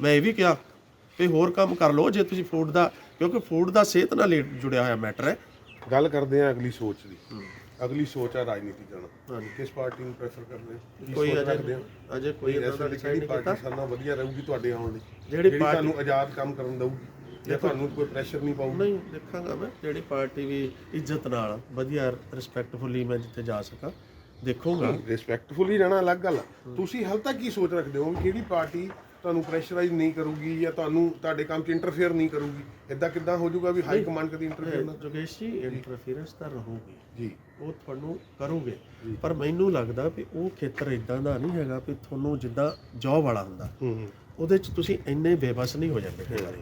ਮੈਂ ਇਹ ਵੀ ਕਿਹਾ ਵੀ ਹੋਰ ਕੰਮ ਕਰ ਲਓ ਜੇ ਤੁਸੀਂ ਫੂਡ ਦਾ ਕਿਉਂਕਿ ਫੂਡ ਦਾ ਸਿਹਤ ਨਾਲ ਜੁੜਿਆ ਹੋਇਆ ਮੈਟਰ ਹੈ। ਗੱਲ ਕਰਦੇ ਆ ਅਗਲੀ ਸੋਚ ਦੀ। ਅਗਲੀ ਸੋਚ ਆ ਰਾਜਨੀਤੀ ਕਰਨਾ ਕਿਸ ਪਾਰਟੀ ਨੂੰ ਪ੍ਰੈਫਰ ਕਰਦੇ ਕੋਈ ਅਜੇ ਅਜੇ ਕੋਈ ਇਦਾਂ ਦਾ ਕਿਹੜੀ ਪਾਰਟੀ ਸਾਡੇ ਵਧੀਆ ਰਹੂਗੀ ਤੁਹਾਡੇ ਆਉਣ ਲਈ? ਜਿਹੜੀ ਤੁਹਾਨੂੰ ਆਜ਼ਾਦ ਕੰਮ ਕਰਨ ਦਊਗੀ। ਜਾਂ ਤੁਹਾਨੂੰ ਕੋਈ ਪ੍ਰੈਸ਼ਰ ਨਹੀਂ ਪਾਊਗੀ? ਨਹੀਂ ਦੇਖਾਂਗਾ ਮੈਂ। ਜਿਹੜੀ ਪਾਰਟੀ ਵੀ ਇੱਜ਼ਤ ਨਾਲ ਵਧੀਆ ਰਿਸਪੈਕਟਫੁਲੀ ਮੈਂ ਜਿੱਥੇ ਜਾ ਸਕਾਂ। ਦੇਖੂੰਗਾ। ਰਿਸਪੈਕਟਫੁਲੀ ਰਹਿਣਾ ਅਲੱਗ ਗੱਲ ਆ। ਤੁਸੀਂ ਹਾਲ ਤੱਕ ਕੀ ਸੋਚ ਰੱਖਦੇ ਹੋ ਵੀ ਕਿਹੜੀ ਪਾਰਟੀ ਤੁਹਾਨੂੰ ਪ੍ਰੈਸ਼ਰਾਈਜ਼ ਨਹੀਂ ਕਰੂਗੀ ਜਾਂ ਤੁਹਾਨੂੰ ਤੁਹਾਡੇ ਕੰਮ 'ਚ ਇੰਟਰਫੇਅਰ ਨਹੀਂ ਕਰੂਗੀ? ਇਦਾਂ ਕਿੱਦਾਂ ਹੋ ਜਾਊਗਾ ਵੀ ਹਾਈ ਕਮਾਂਡ ਕਦੀ ਇੰਟਰਫੇਅਰ ਨਾ? ਜੋਗੇਸ਼ ਜੀ ਇੰਟਰਫੀਰੈਂਸ ਤਾਂ ਰਹੂਗੀ। ਜੀ। ਉਹ ਤੁਹਾਨੂੰ ਕਰੋਗੇ। ਪਰ ਮੈਨੂੰ ਲੱਗਦਾ ਵੀ ਉਹ ਖੇਤਰ ਇਦਾਂ ਦਾ ਨਹੀਂ ਹੈਗਾ ਵੀ ਤੁਹਾਨੂੰ ਜਿੱਦਾਂ ਜੌਬ ਵਾਲਾ ਹੁੰਦਾ। ਹੂੰ ਹੂੰ। ਉਹਦੇ 'ਚ ਤੁਸੀਂ ਇੰਨੇ ਬੇਬਸ ਨਹੀਂ ਹੋ ਜਾਂਦੇ ਕਈ ਵਾਰੀ।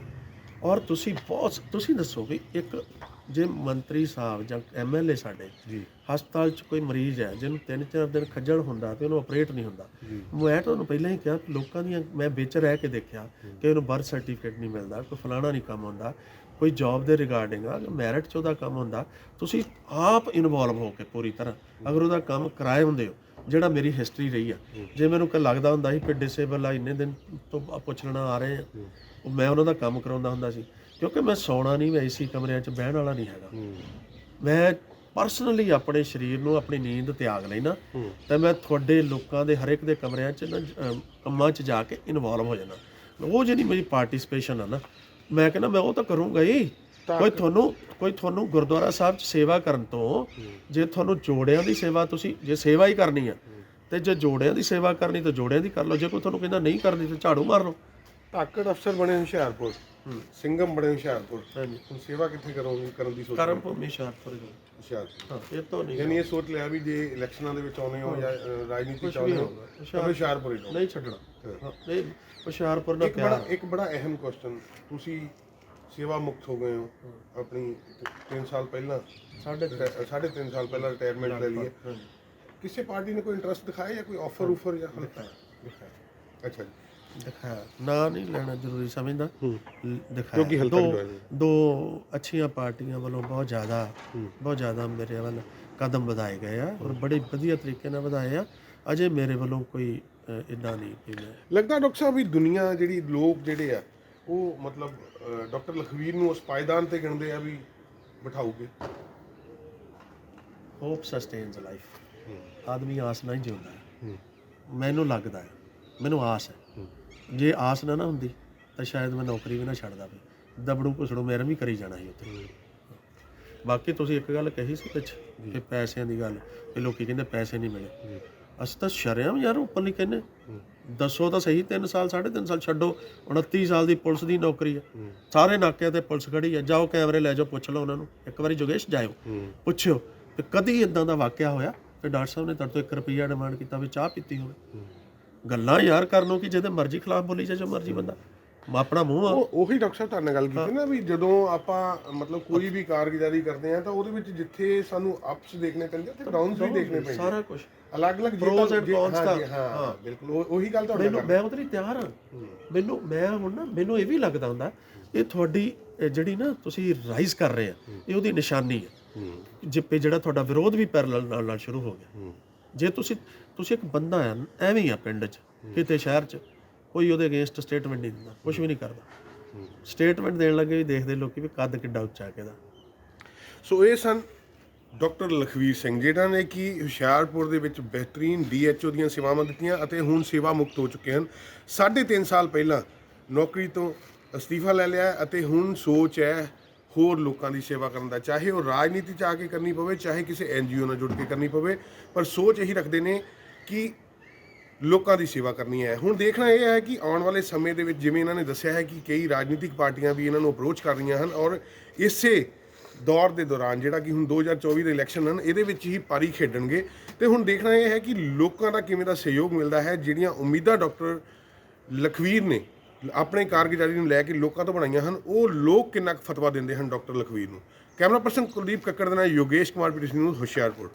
ਔਰ ਤੁਸੀਂ ਬਹੁਤ ਤੁਸੀਂ ਦੱਸੋ ਵੀ ਇੱਕ ਜੇ ਮੰਤਰੀ ਸਾਹਿਬ ਜਾਂ ਐਮਐਲਏ ਸਾਡੇ ਜੀ। ਹਸਪਤਾਲ 'ਚ ਕੋਈ ਮਰੀਜ਼ ਹੈ ਜਿਹਨੂੰ ਤਿੰਨ ਚਾਰ ਦਿਨ ਖੱਜਲ ਹੁੰਦਾ ਤੇ ਉਹਨੂੰ ਆਪਰੇਟ ਨਹੀਂ ਹੁੰਦਾ। ਮੈਂ ਤੁਹਾਨੂੰ ਪਹਿਲਾਂ ਹੀ ਕਿਹਾ ਲੋਕਾਂ ਦੀਆਂ ਮੈਂ ਵਿੱਚ ਰਹਿ ਕੇ ਦੇਖਿਆ ਕਿ ਉਹਨੂੰ ਬਰਥ ਸਰਟੀਫਿਕੇਟ ਨਹੀਂ ਮਿਲਦਾ ਕੋਈ ਫਲਾਣਾ ਨਹੀਂ ਕੰਮ ਹੁੰਦਾ ਕੋਈ ਜੌਬ ਦੇ ਰਿਗਾਰਡਿੰਗ ਆ ਮੈਰਿਟ 'ਚ ਉਹਦਾ ਕੰਮ ਹੁੰਦਾ ਤੁਸੀਂ ਆਪ ਇਨਵੋਲਵ ਹੋ ਕੇ ਪੂਰੀ ਤਰ੍ਹਾਂ ਅਗਰ ਉਹਦਾ ਕੰਮ ਕਰਾਏ ਹੁੰਦੇ ਹੋ ਜਿਹੜਾ ਮੇਰੀ ਹਿਸਟਰੀ ਰਹੀ ਆ। ਜੇ ਮੈਨੂੰ ਕਿ ਲੱਗਦਾ ਹੁੰਦਾ ਸੀ ਕਿ ਡਿਸੇਬਲ ਆ ਇੰਨੇ ਦਿਨ ਤੋਂ ਆ ਪੁੱਛ ਲੈਣਾ ਆ ਰਹੇ ਆ ਉਹ ਮੈਂ ਉਹਨਾਂ ਦਾ ਕੰਮ ਕਰਾਉਂਦਾ ਹੁੰਦਾ ਸੀ। ਕਿਉਂਕਿ ਮੈਂ ਸੌਣਾ ਨਹੀਂ ਮੈਂ ਏਸੀ ਕਮਰਿਆਂ 'ਚ ਬਹਿਣ ਵਾਲਾ ਨਹੀਂ ਹੈਗਾ। ਮੈਂ ਪਰਸਨਲੀ ਆਪਣੇ ਸਰੀਰ ਨੂੰ ਆਪਣੀ ਨੀਂਦ ਤਿਆਗ ਲੈਣਾ ਤੇ ਮੈਂ ਤੁਹਾਡੇ ਲੋਕਾਂ ਦੇ ਹਰ ਇੱਕ ਦੇ ਕਮਰਿਆਂ 'ਚ ਨਾ ਕੰਮਾਂ 'ਚ ਜਾ ਕੇ ਇਨਵੋਲਵ ਹੋ ਜਾਣਾ ਉਹ ਜਿਹੜੀ ਮੇਰੀ ਪਾਰਟਿਸਿਪੇਸ਼ਨ ਆ ਨਾ ਮੈਂ ਕਹਿੰਦਾ ਮੈਂ ਉਹ ਤਾਂ ਕਰੂੰਗਾ ਹੀ। ਕੋਈ ਤੁਹਾਨੂੰ ਕੋਈ ਤੁਹਾਨੂੰ ਗੁਰਦੁਆਰਾ ਸਾਹਿਬ 'ਚ ਸੇਵਾ ਕਰਨ ਤੋਂ ਜੇ ਤੁਹਾਨੂੰ ਜੋੜਿਆਂ ਦੀ ਸੇਵਾ ਤੁਸੀਂ ਜੇ ਸੇਵਾ ਹੀ ਕਰਨੀ ਆ ਤੇ ਜੇ ਜੋੜਿਆਂ ਦੀ ਸੇਵਾ ਕਰਨੀ ਤਾਂ ਜੋੜਿਆਂ ਦੀ ਕਰ ਲਓ। ਜੇ ਕੋਈ ਤੁਹਾਨੂੰ ਕਹਿੰਦਾ ਨਹੀਂ ਕਰਨੀ ਤਾਂ ਝਾੜੂ ਮਾਰ ਲਓ। ਧਾਕੜ ਅਫਸਰ ਬਣੇ ਹੁਸ਼ਿਆਰਪੁਰ। ਸਿੰਘਮ ਬਣੇ ਹੁਸ਼ਿਆਰਪੁਰ। ਹਾਂਜੀ। ਹੁਣ ਸੇਵਾ ਕਿੱਥੇ ਕਰੋਗੇ ਕਰਨ ਦੀ ਸੋਚ ਕਰਮ ਭੂਮੀ ਸ਼ਾਰਪੁਰ ਜੀ। ਹੁਸ਼ਿਆਰਪੁਰ। ਹਾਂ ਇਹ ਤਾਂ ਨਹੀਂ ਯਾਨੀ ਇਹ ਸੋਚ ਲਿਆ ਵੀ ਜੇ ਇਲੈਕਸ਼ਨਾਂ ਦੇ ਵਿੱਚ ਆਉਣੇ ਹੋ ਜਾਂ ਅ, ਰਾਜਨੀਤੀ ਚ ਆਉਣੇ ਹੋ ਤਾਂ ਹੁਸ਼ਿਆਰਪੁਰ ਹੀ ਰਹੋ ਨਹੀਂ ਛੱਡਣਾ। ਹਾਂ। ਨਹੀਂ ਹੁਸ਼ਿਆਰਪੁਰ ਨਾਲ ਇੱਕ ਬੜਾ ਇੱਕ ਬੜਾ ਅਹਿਮ ਕੁਐਸਚਨ ਤੁਸੀਂ ਸੇਵਾ ਮੁਕਤ ਹੋ ਗਏ ਹੋ ਆਪਣੀ 3 ਸਾਲ ਪਹਿਲਾਂ। ਸਾਡੇ ਰਿਟਾ- ਸਾਢੇ 3 ਸਾਲ ਪਹਿਲਾਂ ਰਿਟਾਇਰਮੈਂਟ ਲੈ ਲਈ ਹੈ। ਕਿਸੇ ਪਾਰਟੀ ਨੇ ਕੋਈ ਇੰਟਰਸਟ ਦਿਖਾਇਆ ਜਾਂ ਕੋਈ ਆਫਰ ਉਫਰ ਜਾਂ ਦਿਖਾਇਆ। ਅੱਛਾ ਜੀ। ਦਿਖਾਇਆ। ਨਾ ਨਹੀਂ ਲੈਣਾ ਜ਼ਰੂਰੀ ਸਮਝਦਾ? ਦਿਖਾਇਆ। ਕਿਉਂਕਿ ਹਲਕਾ ਦੋ। ਦੋ ਅੱਛੀਆਂ ਪਾਰਟੀਆਂ ਵੱਲੋਂ ਬਹੁਤ ਜ਼ਿਆਦਾ ਬਹੁਤ ਜ਼ਿਆਦਾ ਮੇਰੇ ਵੱਲ ਕਦਮ ਵਧਾਏ ਗਏ ਆ ਔਰ ਬੜੇ ਵਧੀਆ ਤਰੀਕੇ ਨਾਲ ਵਧਾਏ ਆ। ਅਜੇ ਮੇਰੇ ਵੱਲੋਂ ਕੋਈ ਇਦਾਂ ਨਹੀਂ ਲੱਗਦਾ ਡਾਕਟਰ ਸਾਹਿਬ ਵੀ ਦੁਨੀਆ ਜਿਹੜੀ ਲੋਕ ਜਿਹੜੇ ਆ ਉਹ ਮਤਲਬ ਡਾਕਟਰ ਲਖਵੀਰ ਨੂੰ ਉਸ ਪਾਇਦਾਨ ਤੇ ਗਿਣਦੇ ਆ ਵੀ ਬਿਠਾਉਗੇ। ਹੋਪ ਸਸਟੇਨਸ ਲਾਈਫ ਆਦਮੀ ਆਸ ਨਾਲ ਹੀ ਜਿਉਂਦਾ ਮੈਨੂੰ ਲੱਗਦਾ ਹੈ। ਮੈਨੂੰ ਆਸ ਹੈ। ਜੇ ਆਸ ਨਾ ਨਾ ਹੁੰਦੀ ਤਾਂ ਸ਼ਾਇਦ ਮੈਂ ਨੌਕਰੀ ਵੀ ਨਾ ਛੱਡਦਾ ਵੀ ਦਬੜੂ ਘੁਸੜੂ ਮੇਰਾ ਵੀ ਕਰੀ ਜਾਣਾ ਸੀ ਉੱਥੇ। ਬਾਕੀ ਤੁਸੀਂ ਇੱਕ ਗੱਲ ਕਹੀ ਸੀ ਵਿੱਚ ਕਿ ਪੈਸਿਆਂ ਦੀ ਗੱਲ ਕਿ ਲੋਕੀ ਕਹਿੰਦੇ ਪੈਸੇ ਨਹੀਂ ਮਿਲੇ। ਅਸੀਂ ਤਾਂ ਸ਼ਰਿਆਮ ਯਾਰ ਉੱਪਰ ਨਹੀਂ ਕਹਿੰਦੇ ਦੱਸੋ ਤਾਂ ਸਹੀ 3 ਸਾਲ 3.5 ਸਾਲ ਛੱਡੋ 29 ਸਾਲ ਦੀ ਪੁਲਿਸ ਦੀ ਨੌਕਰੀ ਹੈ। ਸਾਰੇ ਨਾਕਿਆਂ ਤੇ ਪੁਲਿਸ ਖੜੀ ਹੈ ਜਾਓ ਕੈਮਰੇ ਲੈ ਜਾਓ ਪੁੱਛ ਲਓ ਉਹਨਾਂ ਨੂੰ। ਇੱਕ ਵਾਰੀ ਜੋਗੇਸ਼ ਜਾਇਓ। ਪੁੱਛਿਓ ਕਿ ਕਦੀ ਇਦਾਂ ਦਾ ਵਾਕਿਆ ਹੋਇਆ? ਕਿ ਡਾਕਟਰ ਸਾਹਿਬ ਨੇ ਤੁਹਾਡੇ ਤੋਂ 1 ਰੁਪਿਆ ਡਿਮਾਂਡ ਕੀਤਾ ਵੀ ਚਾਹ ਪੀਤੀ ਹੋਵੇ। ਗੱਲਾਂ ਯਾਰ ਕਰਨੋਂ ਕਿ ਜਿਹਦੇ ਮਰਜ਼ੀ ਖਿਲਾਫ ਬੋਲੀ ਜਾ ਜੋ ਮਰਜ਼ੀ ਬੰਦਾ। ਆਪਣਾ ਮੂੰਹ ਆ। ਉਹ ਉਹੀ ਡਾਕਟਰ ਸਾਹਿਬ ਤੁਹਾਡੇ ਨਾਲ ਗੱਲ ਕੀਤੀ ਨਾ ਵੀ ਜਦੋਂ ਆਪਾਂ ਮਤਲਬ ਕੋਈ ਵੀ ਕਾਰਗੁਜ਼ਾਰੀ ਕਰਦੇ ਆ ਤਾਂ ਉਹਦੇ ਵਿੱਚ ਜਿੱਥੇ ਸਾਨੂੰ ਅਪਸ ਦੇਖਣੇ ਪੈਂਦੇ ਉੱਥੇ ਡਾਊਨਸ ਵੀ ਦੇਖਣੇ ਪੈਂਦੇ ਸਾਰਾ ਕੁਝ ਅਲੱਗ-ਅਲੱਗ and cons ਹਾਂ ਤਾਂ- ਬਿਲਕੁਲ। ਉਹ- ਗੱਲ ਤੁਹਾਡੇ ਮੈਨੂੰ ਮੈਂ ਲਈ ਤਿਆਰ ਹਾਂ। ਮੈਨੂੰ ਮੈਂ ਹੁਣ ਨਾ ਮੈਨੂੰ ਇਹ ਵੀ ਲੱਗਦਾ ਹੁੰਦਾ ਇਹ ਤੁਹਾਡੀ ਜਿਹੜੀ ਨਾ ਤੁਸੀਂ ਰਾਈਜ਼ ਕਰ ਰਹੇ ਆ ਇਹ ਉਹਦੀ ਨਿਸ਼ਾਨੀ ਹੈ। ਜਿੱਪੇ ਜਿਹੜਾ ਤੁਹਾਡਾ ਵਿਰੋਧ ਵੀ ਪੈਰਲਲ ਨਾਲ ਨਾਲ ਸ਼ੁਰੂ ਹੋ ਗਿਆ। ਜੇ ਤੁਸੀਂ ਤੁਸੀਂ ਇੱਕ ਬੰਦਾ ਆ, ਐਵੇਂ ਹੀ ਆ ਪਿੰਡ 'ਚ, ਕਿਤੇ ਸ਼ਹਿਰ 'ਚ, ਕੋਈ ਉਹਦੇ ਅਗੇਂਸਟ ਸਟੇਟਮੈਂਟ ਨਹੀਂ ਦਿੰਦਾ ਕੁਝ ਵੀ ਨਹੀਂ ਕਰਦਾ। ਸਟੇਟਮੈਂਟ ਦੇਣ ਲੱਗੇ ਵੀ ਦੇਖਦੇ ਲੋਕੀ ਵੀ ਕੱਦ ਕਿੱਡਾ ਉੱਚਾ ਕਿਹਦਾ। ਸੋ ਇਹ ਸਨ ਡਾਕਟਰ ਲਖਵੀਰ ਸਿੰਘ ਜਿਹੜਾ ਨੇ ਕਿ ਹੁਸ਼ਿਆਰਪੁਰ ਦੇ ਵਿੱਚ ਬਿਹਤਰੀਨ ਡੀਐਚਓ ਦੀਆਂ ਸੇਵਾਵਾਂ ਦਿੱਤੀਆਂ ਅਤੇ ਹੁਣ ਸੇਵਾ ਮੁਕਤ ਹੋ ਚੁੱਕੇ ਹਨ। ਸਾਢੇ ਤਿੰਨ ਸਾਲ ਪਹਿਲਾਂ ਨੌਕਰੀ ਤੋਂ ਅਸਤੀਫਾ ਲੈ ਲਿਆ ਅਤੇ ਹੁਣ ਸੋਚ ਹੈ ਹੋਰ ਲੋਕਾਂ ਦੀ ਸੇਵਾ ਕਰਨ ਦਾ, ਚਾਹੇ ਉਹ ਰਾਜਨੀਤੀ ਚ ਆ ਕੇ ਕਰਨੀ ਪਵੇ, ਚਾਹੇ ਕਿਸੇ ਐਨਜੀਓ ਨਾਲ ਜੁੜ ਕੇ ਕਰਨੀ ਪਵੇ, ਪਰ ਸੋਚ ਇਹੀ ਰੱਖਦੇ ਨੇ ਕਿ ਲੋਕਾਂ ਦੀ ਸੇਵਾ ਕਰਨੀ ਹੈ। ਹੁਣ ਦੇਖਣਾ ਇਹ ਹੈ ਕਿ ਆਉਣ ਵਾਲੇ ਸਮੇਂ ਦੇ ਵਿੱਚ ਜਿਵੇਂ ਇਹਨਾਂ ਨੇ ਦੱਸਿਆ ਹੈ ਕਿ ਕਈ ਰਾਜਨੀਤਿਕ ਪਾਰਟੀਆਂ ਵੀ ਇਹਨਾਂ ਨੂੰ ਅਪਰੋਚ ਕਰ ਰਹੀਆਂ ਹਨ ਔਰ ਇਸੇ ਦੌਰ ਦੇ ਦੌਰਾਨ ਜਿਹੜਾ ਕਿ ਹੁਣ 2024 ਦੇ ਇਲੈਕਸ਼ਨ ਹਨ, ਇਹਦੇ ਵਿੱਚ ਹੀ ਪਾਰੀ ਖੇਡਣਗੇ। ਤੇ ਹੁਣ ਦੇਖਣਾ ਇਹ ਹੈ ਕਿ ਲੋਕਾਂ ਦਾ ਕਿਵੇਂ ਦਾ ਸਹਿਯੋਗ ਮਿਲਦਾ ਹੈ, ਜਿਹੜੀਆਂ ਉਮੀਦਾਂ ਡਾਕਟਰ ਲਖਵੀਰ ਨੇ, ਆਪਣੇ ਕਾਰਗੁਜ਼ਾਰੀ ਨੂੰ ਲੈ ਕੇ ਲੋਕਾਂ ਤੋਂ ਬਣਾਈਆਂ ਹਨ, ਉਹ ਲੋਕ ਕਿੰਨਾ ਕੁ ਫਤਵਾ ਦਿੰਦੇ ਹਨ ਡਾਕਟਰ ਲਖਵੀਰ ਨੂੰ। ਕੈਮਰਾ ਪਰਸਨ ਕੁਲਦੀਪ ਕੱਕੜ ਦੇ ਨਾਲ ਯੋਗੇਸ਼ ਕੁਮਾਰ ਪੀਟੀਸੀ ਨੂੰ ਹੁਸ਼ਿਆਰਪੁਰ।